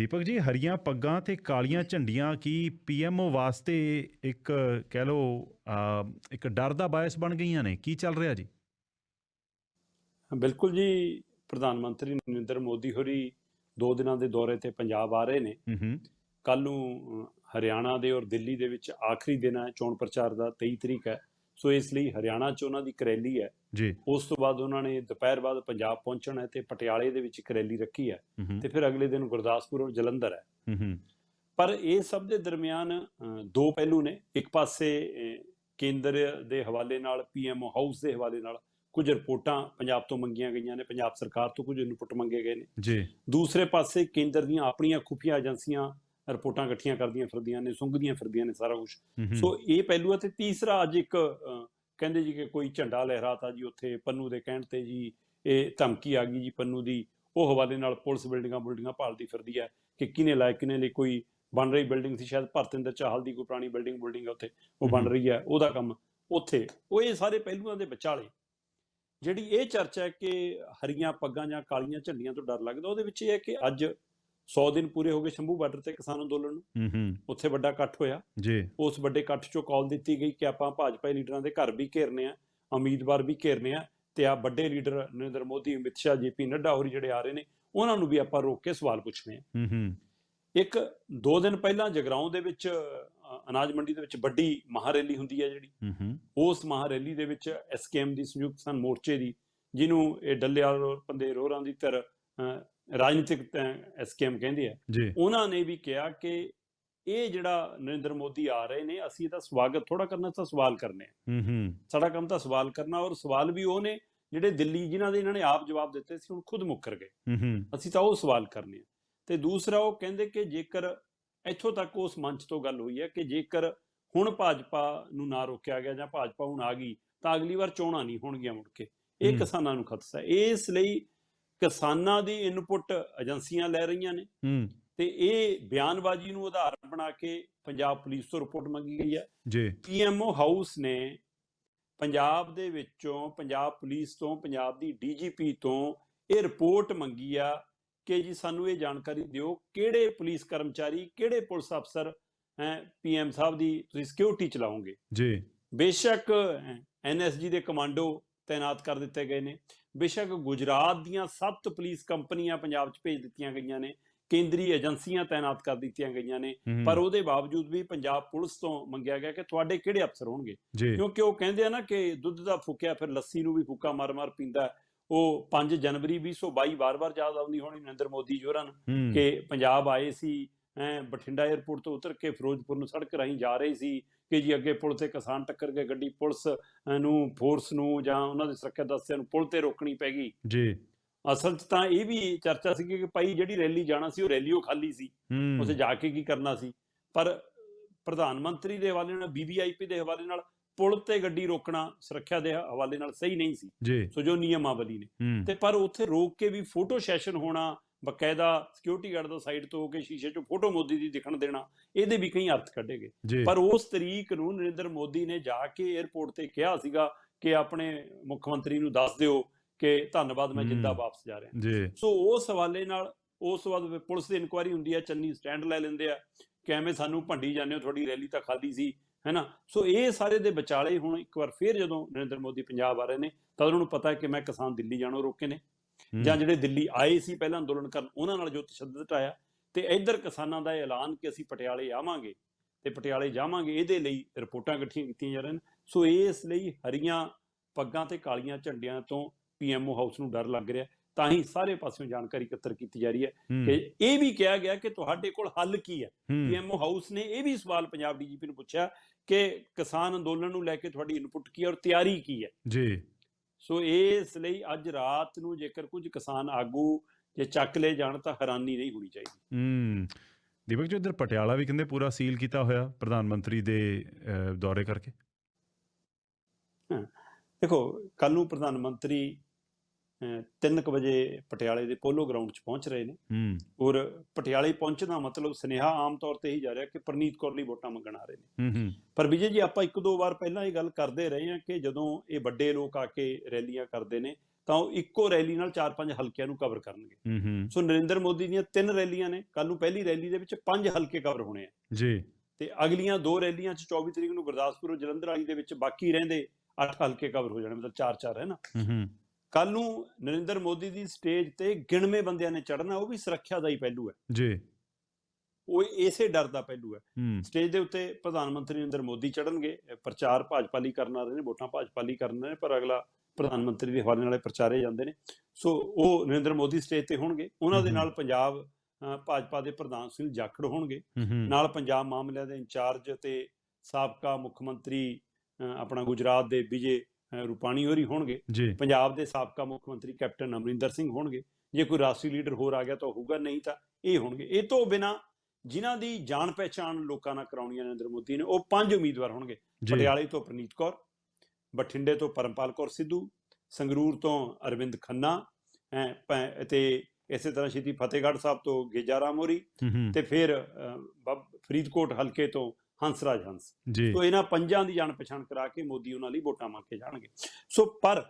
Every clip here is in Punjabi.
ਦੀਪਕ ਜੀ ਹਰੀਆਂ ਪੱਗਾਂ ਤੇ ਕਾਲੀਆਂ ਝੰਡੀਆਂ ਕੀ ਪੀਐਮਓ ਵਾਸਤੇ ਇੱਕ ਕਹਿ ਲਓ ਇੱਕ ਡਰ ਦਾ ਬਾਇਸ ਬਣ ਗਈਆਂ ਨੇ? ਕੀ ਚੱਲ ਰਿਹਾ ਜੀ? ਬਿਲਕੁਲ ਜੀ ਪ੍ਰਧਾਨ ਮੰਤਰੀ ਨਰਿੰਦਰ ਮੋਦੀ ਹੋਰੀ ਦੋ ਦਿਨਾਂ ਦੇ ਦੌਰੇ ਤੇ ਪੰਜਾਬ ਆ ਰਹੇ ਨੇ। ਕੱਲ ਨੂੰ ਹਰਿਆਣਾ ਦੇ ਔਰ ਦਿੱਲੀ ਦੇ ਵਿੱਚ ਆਖਰੀ ਦਿਨ ਹੈ ਚੋਣ ਪ੍ਰਚਾਰ ਦਾ 23 ਤਰੀਕ ਹੈ। ਸੋ ਇਸ ਲਈ ਹਰਿਆਣਾ 'ਚ ਉਹਨਾਂ ਦੀ ਇੱਕ ਰੈਲੀ ਹੈ। ਜੀ। ਉਸ ਤੋਂ ਬਾਅਦ ਉਹਨਾਂ ਨੇ ਦੁਪਹਿਰ ਬਾਅਦ ਪੰਜਾਬ ਪਹੁੰਚਣਾ ਹੈ ਤੇ ਪਟਿਆਲੇ ਦੇ ਵਿੱਚ ਇੱਕ ਰੈਲੀ ਰੱਖੀ ਹੈ ਤੇ ਫਿਰ ਅਗਲੇ ਦਿਨ ਗੁਰਦਾਸਪੁਰ ਔਰ ਜਲੰਧਰ ਹੈ। ਪਰ ਇਹ ਸਭ ਦੇ ਦਰਮਿਆਨ ਦੋ ਪਹਿਲੂ ਨੇ। ਇੱਕ ਪਾਸੇ ਕੇਂਦਰ ਦੇ ਹਵਾਲੇ ਨਾਲ ਪੀਐਮਓ ਹਾਊਸ ਦੇ ਹਵਾਲੇ ਨਾਲ ਕੁਝ ਰਿਪੋਰਟਾਂ ਪੰਜਾਬ ਤੋਂ ਮੰਗੀਆਂ ਗਈਆਂ ਨੇ ਪੰਜਾਬ ਸਰਕਾਰ ਤੋਂ ਕੁਝ ਇਨਪੁਟ ਮੰਗੇ ਗਏ ਨੇ। ਜੀ। ਦੂਸਰੇ ਪਾਸੇ ਕੇਂਦਰ ਦੀਆਂ ਆਪਣੀਆਂ ਖੁਫੀਆ ਏਜੰਸੀਆਂ ਰਿਪੋਰਟਾਂ ਇਕੱਠੀਆਂ ਕਰਦੀਆਂ ਫਿਰਦੀਆਂ ਨੇ ਸੁੰਘਦੀਆਂ ਫਿਰਦੀਆਂ ਨੇ ਸਾਰਾ ਕੁਝ ਸੋ ਇਹ ਪਹਿਲੂ ਹੈ ਤੇ ਤੀਸਰਾ ਅੱਜ ਇੱਕ ਕਹਿੰਦੇ ਜੀ ਕਿ ਕੋਈ ਝੰਡਾ ਲਹਿਰਾਤਾ ਜੀ ਉੱਥੇ ਪੰਨੂ ਦੇ ਕਹਿਣ ਤੇ ਜੀ ਇਹ ਧਮਕੀ ਆ ਗਈ ਜੀ ਪੰਨੂ ਦੀ। ਉਹ ਹਵਾਲੇ ਨਾਲ ਪੁਲਿਸ ਬਿਲਡਿੰਗਾਂ ਬਿਲਡਿੰਗਾਂ ਭਾਲਦੀ ਫਿਰਦੀ ਹੈ ਕਿ ਕਿਹਨੇ ਲਾਇਕ ਕਿਹਨੇ ਲਈ ਕੋਈ ਬਣ ਰਹੀ ਬਿਲਡਿੰਗ ਸੀ ਸ਼ਾਇਦ ਭਰਤਿੰਦਰ ਚਾਹਲ ਦੀ ਕੋਈ ਪੁਰਾਣੀ ਬਿਲਡਿੰਗ ਬਿਲਡਿੰਗ ਹੈ ਉੱਥੇ ਉਹ ਬਣ। ਰਹੀ ਹੈ ਉਹਦਾ ਕੰਮ ਉੱਥੇ। ਉਹ ਇਹ ਸਾਰੇ ਪਹਿਲੂਆਂ ਦੇ ਵਿਚਾਲੇ। ਜਿਹੜੀ ਇਹ ਚਰਚਾ ਹੈ ਕਿ ਹਰੀਆਂ ਪੱਗਾਂ ਜਾਂ ਕਾਲੀਆਂ ਝੰਡੀਆਂ ਤੋਂ ਡਰ ਲੱਗਦਾ ਉਹਦੇ ਵਿੱਚ ਇਹ ਹੈ ਕਿ ਅੱਜ 100 ਦਿਨ ਪੂਰੇ ਹੋ ਗਏ ਸ਼ੰਭੂ ਬਾਰਡਰ ਤੇ ਕਿਸਾਨ ਅੰਦੋਲਨ ਨੂੰ। ਹੂੰ ਹੂੰ। ਉੱਥੇ ਵੱਡਾ ਇਕੱਠ ਹੋਇਆ। ਜੀ। ਉਸ ਵੱਡੇ ਇਕੱਠ ਚੋਂ ਕਾਲ ਦਿੱਤੀ ਗਈ ਕਿ ਆਪਾਂ ਭਾਜਪਾ ਲੀਡਰਾਂ ਦੇ ਘਰ ਵੀ ਘੇਰਨੇ ਆ ਉਮੀਦਵਾਰ ਵੀ ਘੇਰਨੇ ਆ ਤੇ ਆ ਵੱਡੇ ਲੀਡਰ ਨਰਿੰਦਰ ਮੋਦੀ ਅਮਿਤ ਸ਼ਾਹ ਜੇਪੀ ਨੱਡਾ ਹੋਰੀ ਜਿਹੜੇ ਆ ਰਹੇ ਨੇ ਉਹਨਾਂ ਨੂੰ ਵੀ ਆਪਾਂ ਰੋਕ ਕੇ ਸਵਾਲ ਪੁੱਛਣੇ ਆ। ਹੂੰ ਹੂੰ। ਇੱਕ ਦੋ ਦਿਨ ਪਹਿਲਾਂ ਜਗਰਾਉਂ ਦੇ ਵਿੱਚ ਅਨਾਜ ਮੰਡੀ ਦੇ ਵਿੱਚ ਵੱਡੀ ਮਹਾਰੈਲੀ ਹੁੰਦੀ ਹੈ ਜਿਹੜੀ। ਹੂੰ ਹੂੰ। ਉਸ ਮਹਾਰੈਲੀ ਦੇ ਵਿੱਚ ਐਸਕੇਐਮ ਦੀ ਸੰਯੁਕਤ ਕਿਸਾਨ ਮੋਰਚੇ ਦੀ ਜਿਹਨੂੰ ਇਹ ਡੱਲੇਵਾਲ ਔਰ ਪੰਦੇ ਰੋਹਰਾਂ ਦੀ ਧਿਰ ਅ, ਰਾਜਨੀਤਿਕ ਐਸਕੇਐਮ ਕਹਿੰਦੇ ਆ। ਉਹਨਾਂ ਨੇ ਵੀ ਕਿਹਾ ਕਿ ਇਹ ਜਿਹੜਾ ਨਰਿੰਦਰ ਮੋਦੀ ਆ ਰਹੇ ਨੇ ਅਸੀਂ ਇਹਦਾ ਸਵਾਗਤ ਥੋੜਾ ਕਰਨਾ ਤਾਂ ਸਵਾਲ ਕਰਨੇ ਆ। ਹੂੰ ਹੂੰ। ਸਾਡਾ ਕੰਮ ਤਾਂ ਸਵਾਲ ਕਰਨਾ ਔਰ ਸਵਾਲ ਵੀ ਉਹ ਨੇ ਜਿਹੜੇ ਦਿੱਲੀ ਜਿਨ੍ਹਾਂ ਦੇ ਇਹਨਾਂ ਨੇ ਆਪ ਜਵਾਬ ਦਿੱਤੇ ਸੀ ਹੁਣ ਖੁਦ ਮੁੱਕਰ ਗਏ। ਹੂੰ ਹੂੰ। ਅਸੀਂ ਤਾਂ ਉਹ ਸਵਾਲ ਕਰਨੇ ਆ। ਤੇ ਦੂਸਰਾ ਉਹ ਕਹਿੰਦੇ ਕਿ ਜੇਕਰ ਇੱਥੋਂ ਤੱਕ ਉਸ ਮੰਚ ਤੋਂ ਗੱਲ ਹੋਈ ਹੈ ਕਿ ਜੇਕਰ ਹੁਣ ਭਾਜਪਾ ਨੂੰ ਨਾ ਰੋਕਿਆ ਗਿਆ ਜਾਂ ਭਾਜਪਾ ਹੁਣ ਆ ਗਈ ਤਾਂ ਅਗਲੀ ਵਾਰ ਚੋਣਾਂ ਨਹੀਂ ਹੋਣਗੀਆਂ ਮੁੜ ਕੇ। ਇਹ। ਕਿਸਾਨਾਂ ਨੂੰ ਖਤਰਾ ਹੈ। ਇਸ ਲਈ ਕਿਸਾਨਾਂ ਦੀ ਇਨਪੁਟ ਏਜੰਸੀਆਂ ਲੈ ਰਹੀਆਂ ਨੇ। ਹੂੰ। ਤੇ ਇਹ ਬਿਆਨਬਾਜ਼ੀ ਨੂੰ ਆਧਾਰ ਬਣਾ ਕੇ ਪੰਜਾਬ ਪੁਲਿਸ ਤੋਂ ਰਿਪੋਰਟ ਮੰਗੀ ਗਈ ਹੈ। ਜੀ। ਪੀਐਮਓ ਹਾਊਸ ਨੇ ਪੰਜਾਬ ਦੇ ਵਿੱਚੋਂ ਪੰਜਾਬ ਪੁਲਿਸ ਤੋਂ ਪੰਜਾਬ ਦੀ ਡੀਜੀਪੀ ਤੋਂ ਇਹ ਰਿਪੋਰਟ ਮੰਗੀ ਆ ਕਿ ਜੀ ਸਾਨੂੰ ਇਹ ਜਾਣਕਾਰੀ ਦਿਓ ਕਿਹੜੇ ਪੁਲਿਸ ਕਰਮਚਾਰੀ ਕਿਹੜੇ ਪੁਲਿਸ ਅਫਸਰ ਹੈ ਪੀਐਮ ਸਾਹਿਬ ਦੀ ਤੁਸੀਂ ਸਿਕਿਉਰਿਟੀ ਚਲਾਓਗੇ। ਜੀ। ਬੇਸ਼ੱਕ ਐਨਐਸਜੀ ਦੇ ਕਮਾਂਡੋ ਤਾਇਨਾਤ ਕਰ ਦਿੱਤੇ ਗਏ ਨੇ। ਬੇਸ਼ੱਕ ਗੁਜਰਾਤ ਦੀਆਂ ਸੱਤ ਪੁਲਿਸ ਕੰਪਨੀਆਂ ਪੰਜਾਬ 'ਚ ਭੇਜ ਦਿੱਤੀਆਂ ਗਈਆਂ ਨੇ। ਕੇਂਦਰੀ ਏਜੰਸੀਆਂ ਤਾਇਨਾਤ ਕਰ ਦਿੱਤੀਆਂ ਗਈਆਂ ਨੇ। ਪਰ ਉਹਦੇ ਬਾਵਜੂਦ ਵੀ ਪੰਜਾਬ ਪੁਲਿਸ ਤੋਂ ਮੰਗਿਆ ਗਿਆ ਕਿ ਤੁਹਾਡੇ ਕਿਹੜੇ ਅਫਸਰ ਹੋਣਗੇ? ਜੀ। ਕਿਉਂਕਿ ਉਹ ਕਹਿੰਦੇ ਆ ਨਾ ਕਿ ਦੁੱਧ ਦਾ ਫੁੱਕਿਆ ਫਿਰ ਲੱਸੀ ਨੂੰ ਵੀ ਫੁੱਕਾ ਮਾਰ-ਮਾਰ ਪੀਂਦਾ। ਉਹ 5 ਜਨਵਰੀ 2022 ਵਾਰ-ਵਾਰ ਯਾਦ ਆਉਂਦੀ ਹੋਣੀ ਨਰਿੰਦਰ ਮੋਦੀ ਜੋਰਾਂ ਨੂੰ ਹੂੰ। ਕਿ ਪੰਜਾਬ ਆਏ ਸੀ ਬਠਿੰਡਾ 에ਅਰਪੋਰਟ ਤੋਂ ਉਤਰ ਕੇ ਫਿਰੋਜ਼ਪੁਰ ਨੂੰ ਸੜਕ ਰਾਹੀਂ ਜਾ ਰਹੇ ਸੀ। ਕਿ ਜੀ ਅੱਗੇ ਪੁਲ ਤੇ ਕਿਸਾਨ ਟੱਕਰ ਗਏ ਗੱਡੀ ਪੁਲਿਸ ਨੂੰ ਫੋਰਸ ਨੂੰ ਜਾਂ ਉਹਨਾਂ ਦੇ ਸੁਰੱਖਿਆ ਦਸਤਿਆਂ ਨੂੰ ਪੁਲ ਤੇ ਰੋਕਣੀ ਪੈ ਗਈ। ਜੀ। ਅਸਲ 'ਚ ਤਾਂ ਇਹ ਵੀ ਚਰਚਾ ਸੀ ਕਿ ਭਾਈ ਜਿਹੜੀ ਰੈਲੀ ਜਾਣਾ ਸੀ ਉਹ ਰੈਲੀ ਉਹ ਖਾਲੀ ਸੀ। ਉੱਥੇ ਜਾ ਕੇ ਕੀ ਕਰਨਾ ਸੀ? ਪਰ ਪ੍ਰਧਾਨ ਮੰਤਰੀ ਦੇ ਹਵਾਲੇ ਨਾਲ ਬੀਬੀਆਈਪੀ ਦੇ ਹਵਾਲੇ ਨਾਲ ਪੁਲ ਤੇ ਗੱਡੀ ਰੋਕਣਾ ਸੁਰੱਖਿਆ ਦੇ ਹਵਾਲੇ ਨਾਲ ਸਹੀ ਨਹੀਂ ਸੀ। ਜੀ। ਸੋ ਜੋ ਨਿਯਮਾਵਲੀ ਨੇ। ਤੇ ਪਰ ਉੱਥੇ ਰੋਕ ਕੇ ਵੀ ਫੋਟੋ ਸੈਸ਼ਨ ਹੋਣਾ ਬਕਾਇਦਾ ਸਿਕਿਉਰਿਟੀ ਗਾਰਡ ਦਾ ਸਾਈਡ ਤੋਂ ਹੋ ਕੇ ਸ਼ੀਸ਼ੇ 'ਚੋਂ ਫੋਟੋ ਮੋਦੀ ਦੀ ਦਿਖਣ ਦੇਣਾ ਇਹਦੇ ਵੀ ਕਈ ਅਰਥ ਕੱਢੇਗੇ ਪਰ ਉਸ ਤਰੀਕ ਨੂੰ ਨਰਿੰਦਰ ਮੋਦੀ ਨੇ ਜਾ ਕੇ 에ਅਰਪੋਰਟ ਤੇ ਕਿਹਾ ਸੀਗਾ ਕਿ ਆਪਣੇ ਮੁੱਖ ਮੰਤਰੀ ਨੂੰ ਦੱਸ ਦਿਓ ਕਿ ਧੰਨਵਾਦ ਮੈਂ ਜਿੰਦਾ। ਵਾਪਸ ਜਾ ਰਿਹਾ। ਸੋ ਉਸ ਹਵਾਲੇ ਨਾਲ ਉਸ ਤੋਂ ਬਾਅਦ ਪੁਲਿਸ ਦੀ ਇਨਕੁਆਇਰੀ ਹੁੰਦੀ ਹੈ ਚੰਨੀ ਸਟੈਂਡ ਲੈ ਲੈਂਦੇ ਆ ਕਿ ਐਵੇਂ ਸਾਨੂੰ ਭੰਡੀ ਜਾਂਦੇ ਹੋ ਤੁਹਾਡੀ ਰੈਲੀ ਤਾਂ ਖਾਲੀ ਸੀ ਹੈਨਾ? ਸੋ ਇਹ ਸਾਰੇ ਦੇ ਵਿਚਾਲੇ ਹੁਣ ਇੱਕ ਵਾਰ ਫੇਰ ਜਦੋਂ ਨਰਿੰਦਰ ਮੋਦੀ ਪੰਜਾਬ ਆ ਰਹੇ ਨੇ ਤਾਂ ਉਹਨਾਂ ਨੂੰ ਪਤਾ ਹੈ ਕਿ ਮੈਂ ਕਿਸਾਨ ਦਿੱਲੀ ਜਾਣੋਂ ਰੋਕੇ ਨੇ। ਜਾਂ ਜਿਹੜੇ ਦਿੱਲੀ ਆਏ ਸੀ ਪਹਿਲਾਂ ਅੰਦੋਲਨ ਕਰਨ ਉਹਨਾਂ ਨਾਲ ਜੋ ਤਸ਼ੱਦਦ ਆਇਆ ਤੇ ਇੱਧਰ ਕਿਸਾਨਾਂ ਦਾ ਐਲਾਨ ਕਿ ਅਸੀਂ ਪਟਿਆਲੇ ਆਵਾਂਗੇ ਤੇ ਪਟਿਆਲੇ ਜਾਵਾਂਗੇ ਇਹਦੇ ਲਈ ਰਿਪੋਰਟਾਂ ਇਕੱਠੀਆਂ ਕੀਤੀਆਂ ਜਾ ਰਹੀਆਂ ਨੇ। ਸੋ ਇਸ ਲਈ ਹਰੀਆਂ ਪੱਗਾਂ ਤੇ ਕਾਲੀਆਂ ਝੰਡੀਆਂ ਤੋਂ ਪੀਐਮਓ ਹਾਊਸ ਨੂੰ ਡਰ ਲੱਗ ਰਿਹਾ ਤਾਂ ਹੀ ਸਾਰੇ ਪਾਸਿਓਂ ਜਾਣਕਾਰੀ ਇਕੱਤਰ ਕੀਤੀ ਜਾ ਰਹੀ ਹੈ। ਕਿ ਇਹ ਵੀ ਕਿਹਾ ਗਿਆ ਕਿ ਤੁਹਾਡੇ ਕੋਲ ਹੱਲ ਕੀ ਹੈ? ਹੂੰ, ਪੀਐਮਓ ਹਾਊਸ ਨੇ ਇਹ ਵੀ ਸਵਾਲ ਪੰਜਾਬ ਡੀਜੀਪੀ ਨੂੰ ਪੁੱਛਿਆ ਕਿ ਕਿਸਾਨ ਅੰਦੋਲਨ ਨੂੰ ਲੈ ਕੇ ਤੁਹਾਡੀ ਇਨਪੁਟ ਕੀ ਹੈ ਔਰ ਤਿਆਰੀ ਕੀ ਹੈ? ਜੀ। ਸੋ ਇਸ ਲਈ ਅੱਜ ਰਾਤ ਨੂੰ ਜੇਕਰ ਕੁਝ ਕਿਸਾਨ ਆਗੂ ਜੇ ਚੱਕ ਲਏ ਜਾਣ ਤਾਂ ਹੈਰਾਨੀ ਨਹੀਂ ਹੋਣੀ ਚਾਹੀਦੀ। ਹੂੰ ਦੀਪਕ ਜੀ ਉਧਰ ਪਟਿਆਲਾ ਵੀ ਕਹਿੰਦੇ ਪੂਰਾ ਸੀਲ ਕੀਤਾ ਹੋਇਆ ਪ੍ਰਧਾਨ ਮੰਤਰੀ ਦੇ ਦੌਰੇ ਕਰਕੇ। ਦੇਖੋ ਕੱਲ ਨੂੰ ਪ੍ਰਧਾਨ ਮੰਤਰੀ 3:00 ਵਜੇ ਪਟਿਆਲੇ ਦੇ ਪੋਲੋ ਗਰਾਊਂਡ 'ਚ ਪਹੁੰਚ ਰਹੇ ਨੇ। ਹੂੰ। ਔਰ ਪਟਿਆਲੇ ਪਹੁੰਚਣ ਮਤਲਬ ਸੁਨੇਹਾ ਆਮ ਤੌਰ ਤੇ ਹੀ ਜਾ ਰਿਹਾ ਕਿ ਪ੍ਰਨੀਤ ਕੌਰ ਲਈ ਵੋਟਾਂ ਮੰਗਣ ਆ ਰਹੇ ਨੇ। ਪਰ ਵਿਜੇ ਜੀ ਆਪਾਂ ਇੱਕ ਦੋ ਵਾਰ ਪਹਿਲਾਂ ਇਹ ਗੱਲ ਕਰਦੇ ਰਹੇ ਹਾਂ ਕਿ ਜਦੋਂ ਇਹ ਵੱਡੇ ਲੋਕ ਆ ਕੇ ਰੈਲੀਆਂ ਕਰਦੇ ਨੇ ਤਾਂ ਉਹ ਇੱਕੋ ਰੈਲੀ ਨਾਲ ਚਾਰ ਪੰਜ ਹਲਕਿਆਂ ਨੂੰ ਕਵਰ ਕਰਨਗੇ। ਸੋ ਨਰਿੰਦਰ ਮੋਦੀ ਦੀਆਂ ਤਿੰਨ ਰੈਲੀਆਂ ਨੇ ਕੱਲ ਨੂੰ ਪਹਿਲੀ ਰੈਲੀ ਦੇ ਵਿੱਚ ਪੰਜ ਹਲਕੇ ਕਵਰ ਹੋਣੇ ਆ। ਜੀ। ਤੇ ਅਗਲੀਆਂ ਦੋ ਰੈਲੀਆਂ 'ਚ 24 ਤਰੀਕ ਨੂੰ ਗੁਰਦਾਸਪੁਰ ਔਰ ਜਲੰਧਰ ਵਾਲੀ ਦੇ ਵਿੱਚ ਬਾਕੀ ਰਹਿੰਦੇ 8 ਹਲਕੇ ਕਵਰ ਹੋ ਜਾਣੇ ਮਤਲਬ 4-4 ਹੈ ਨਾ? ਹੂੰ ਹੂੰ। ਕੱਲ ਨੂੰ ਨਰਿੰਦਰ ਮੋਦੀ ਦੀ ਸਟੇਜ ਤੇ ਗਿਣਵੇਂ ਬੰਦਿਆਂ ਨੇ ਚੜਨਾ ਉਹ ਵੀ ਸੁਰੱਖਿਆ ਦਾ ਹੀ ਪਹਿਲੂ ਹੈ। ਜੀ। ਉਹ ਇਸੇ ਡਰ ਦਾ ਪਹਿਲੂ ਹੈ। ਸਟੇਜ ਦੇ ਉੱਤੇ ਪ੍ਰਧਾਨ ਮੰਤਰੀ ਨਰਿੰਦਰ ਮੋਦੀ ਚੜਨਗੇ ਪ੍ਰਚਾਰ ਭਾਜਪਾ ਲਈ ਕਰਨ ਆ ਰਹੇ ਨੇ ਵੋਟਾਂ ਭਾਜਪਾ ਲਈ ਕਰਨ ਨੇ ਪਰ ਅਗਲਾ ਪ੍ਰਧਾਨ ਮੰਤਰੀ ਦੇ ਹਵਾਲੇ ਨਾਲੇ ਪ੍ਰਚਾਰੇ ਜਾਂਦੇ ਨੇ। ਸੋ ਉਹ ਨਰਿੰਦਰ ਮੋਦੀ ਸਟੇਜ ਤੇ ਹੋਣਗੇ। ਉਹਨਾਂ ਦੇ। ਨਾਲ ਪੰਜਾਬ ਭਾਜਪਾ ਦੇ ਪ੍ਰਧਾਨ ਸੁਨੀਲ ਜਾਖੜ ਹੋਣਗੇ। ਨਾਲ ਪੰਜਾਬ ਮਾਮਲਿਆਂ ਦੇ ਇੰਚਾਰਜ ਤੇ ਸਾਬਕਾ ਮੁੱਖ ਮੰਤਰੀ ਆਪਣਾ ਗੁਜਰਾਤ ਦੇ ਵਿਜੇ ਰੂਪਾਣੀ ਹੋਰੀ ਹੋਣਗੇ ਪੰਜਾਬ ਦੇ ਸਾਬਕਾ ਮੁੱਖ ਮੰਤਰੀ ਕੈਪਟਨ ਅਮਰਿੰਦਰ ਸਿੰਘ ਹੋਣਗੇ ਜੇ ਕੋਈ ਰਾਸ਼ਟਰੀ ਲੀਡਰ ਹੋਰ ਆ ਗਿਆ ਤਾਂ ਹੋਊਗਾ ਨਹੀਂ ਤਾਂ ਇਹ ਹੋਣਗੇ। ਇਹ ਤੋਂ ਬਿਨਾ ਜਿਨ੍ਹਾਂ ਦੀ ਜਾਣ ਪਹਿਚਾਣ ਲੋਕਾਂ ਨਾਲ ਕਰਾਉਣੀ ਹੈ ਨਰਿੰਦਰ ਮੋਦੀ ਨੇ ਉਹ ਪੰਜ ਉਮੀਦਵਾਰ ਹੋਣਗੇ। ਪਟਿਆਲੇ ਤੋਂ ਪ੍ਰਨੀਤ ਕੌਰ ਬਠਿੰਡੇ ਤੋਂ ਪਰਮਪਾਲ ਕੌਰ ਸਿੱਧੂ ਸੰਗਰੂਰ ਤੋਂ ਅਰਵਿੰਦ ਖੰਨਾ ਤੇ ਇਸੇ ਤਰ੍ਹਾਂ ਸ਼੍ਰੀ ਫਤਿਹਗੜ੍ਹ ਸਾਹਿਬ ਤੋਂ ਗੇਜਾ ਰਾਮੋਰੀ ਹੂੰ ਹੂੰ। ਤੇ ਫਿਰ ਫਰੀਦਕੋਟ ਹਲਕੇ ਤੋਂ ਹੰਸਰਾਜ ਹੰਸ। ਜੀ। ਸੋ ਇਹਨਾਂ ਪੰਜਾਂ ਦੀ ਜਾਣ ਪਛਾਣ ਕਰਾ ਕੇ ਮੋਦੀ ਉਹਨਾਂ ਲਈ ਵੋਟਾਂ ਮੰਗ ਕੇ ਜਾਣਗੇ। ਸੋ ਪਰ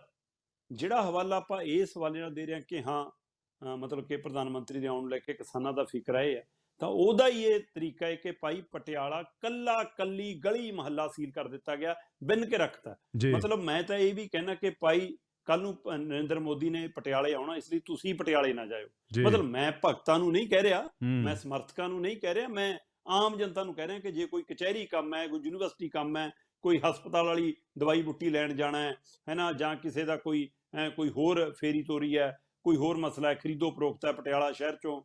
ਜਿਹੜਾ ਹਵਾਲਾ ਆਪਾਂ ਇਸ ਹਵਾਲੇ ਨਾਲ ਦੇ ਰਹੇ ਹਾਂ ਕਿ ਹਾਂ ਮਤਲਬ ਕਿ ਪ੍ਰਧਾਨ ਮੰਤਰੀ ਦੇ ਆਉਣ ਲੈ ਕੇ ਕਿਸਾਨਾਂ ਦਾ ਫਿਕਰ ਹੈ ਹੈ ਤਾਂ ਉਹਦਾ ਹੀ ਇਹ ਤਰੀਕਾ ਹੈ ਕਿ ਭਾਈ ਪਟਿਆਲਾ ਕੱਲਾ ਕੱਲੀ ਗਲੀ ਮਹੱਲਾ ਸੀਲ ਕਰ ਦਿੱਤਾ ਗਿਆ ਬਿੰਨ ਕੇ ਰੱਖਤਾ। ਮਤਲਬ ਮੈਂ ਤਾਂ ਇਹ ਵੀ ਕਹਿਣਾ ਕਿ ਭਾਈ ਕੱਲ ਨੂੰ ਨਰਿੰਦਰ ਮੋਦੀ ਨੇ ਪਟਿਆਲੇ ਆਉਣਾ ਇਸ ਲਈ ਤੁਸੀਂ ਪਟਿਆਲੇ ਨਾ ਜਾਇਓ। ਮਤਲਬ ਮੈਂ ਭਗਤਾਂ ਨੂੰ ਨਹੀਂ ਕਹਿ ਰਿਹਾ ਮੈਂ ਸਮਰਥਕਾਂ ਨੂੰ ਨਹੀਂ ਕਹਿ ਰਿਹਾ ਮੈਂ ਆਮ ਜਨਤਾ ਨੂੰ ਕਹਿ ਰਿਹਾ ਕਿ ਜੇ ਕੋਈ ਕਚਹਿਰੀ ਕੰਮ ਹੈ ਕੋਈ ਯੂਨੀਵਰਸਿਟੀ ਕੰਮ ਹੈ ਕੋਈ ਹਸਪਤਾਲ ਵਾਲੀ ਦਵਾਈ ਬੁੱਟੀ ਲੈਣ ਜਾਣਾ ਹੈ ਹੈਨਾ ਜਾਂ ਕਿਸੇ ਦਾ ਕੋਈ ਕੋਈ ਹੋਰ ਫੇਰੀ ਤੋਰੀ ਹੈ ਕੋਈ ਹੋਰ ਮਸਲਾ ਹੈ ਖਰੀਦੋ ਫਰੋਖਤ ਹੈ ਪਟਿਆਲਾ ਸ਼ਹਿਰ ਚੋਂ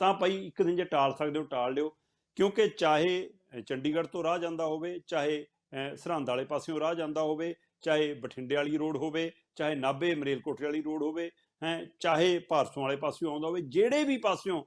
ਤਾਂ ਭਾਈ ਇੱਕ ਦਿਨ ਜੇ ਟਾਲ ਸਕਦੇ ਹੋ ਟਾਲ ਲਿਓ ਕਿਉਂਕਿ ਚਾਹੇ ਚੰਡੀਗੜ੍ਹ ਤੋਂ ਰਾਹ ਜਾਂਦਾ ਹੋਵੇ ਚਾਹੇ ਸਰਹੰਦ ਵਾਲੇ ਪਾਸਿਓਂ ਰਾਹ ਜਾਂਦਾ ਹੋਵੇ ਚਾਹੇ ਬਠਿੰਡੇ ਵਾਲੀ ਰੋਡ ਹੋਵੇ ਚਾਹੇ ਨਾਭੇ ਮਰੇਲਕੋਟੇ ਵਾਲੀ ਰੋਡ ਹੋਵੇ ਹੈ ਚਾਹੇ ਭਾਰਸੋਂ ਵਾਲੇ ਪਾਸਿਓਂ ਆਉਂਦਾ ਹੋਵੇ ਜਿਹੜੇ ਵੀ ਪਾਸਿਓਂ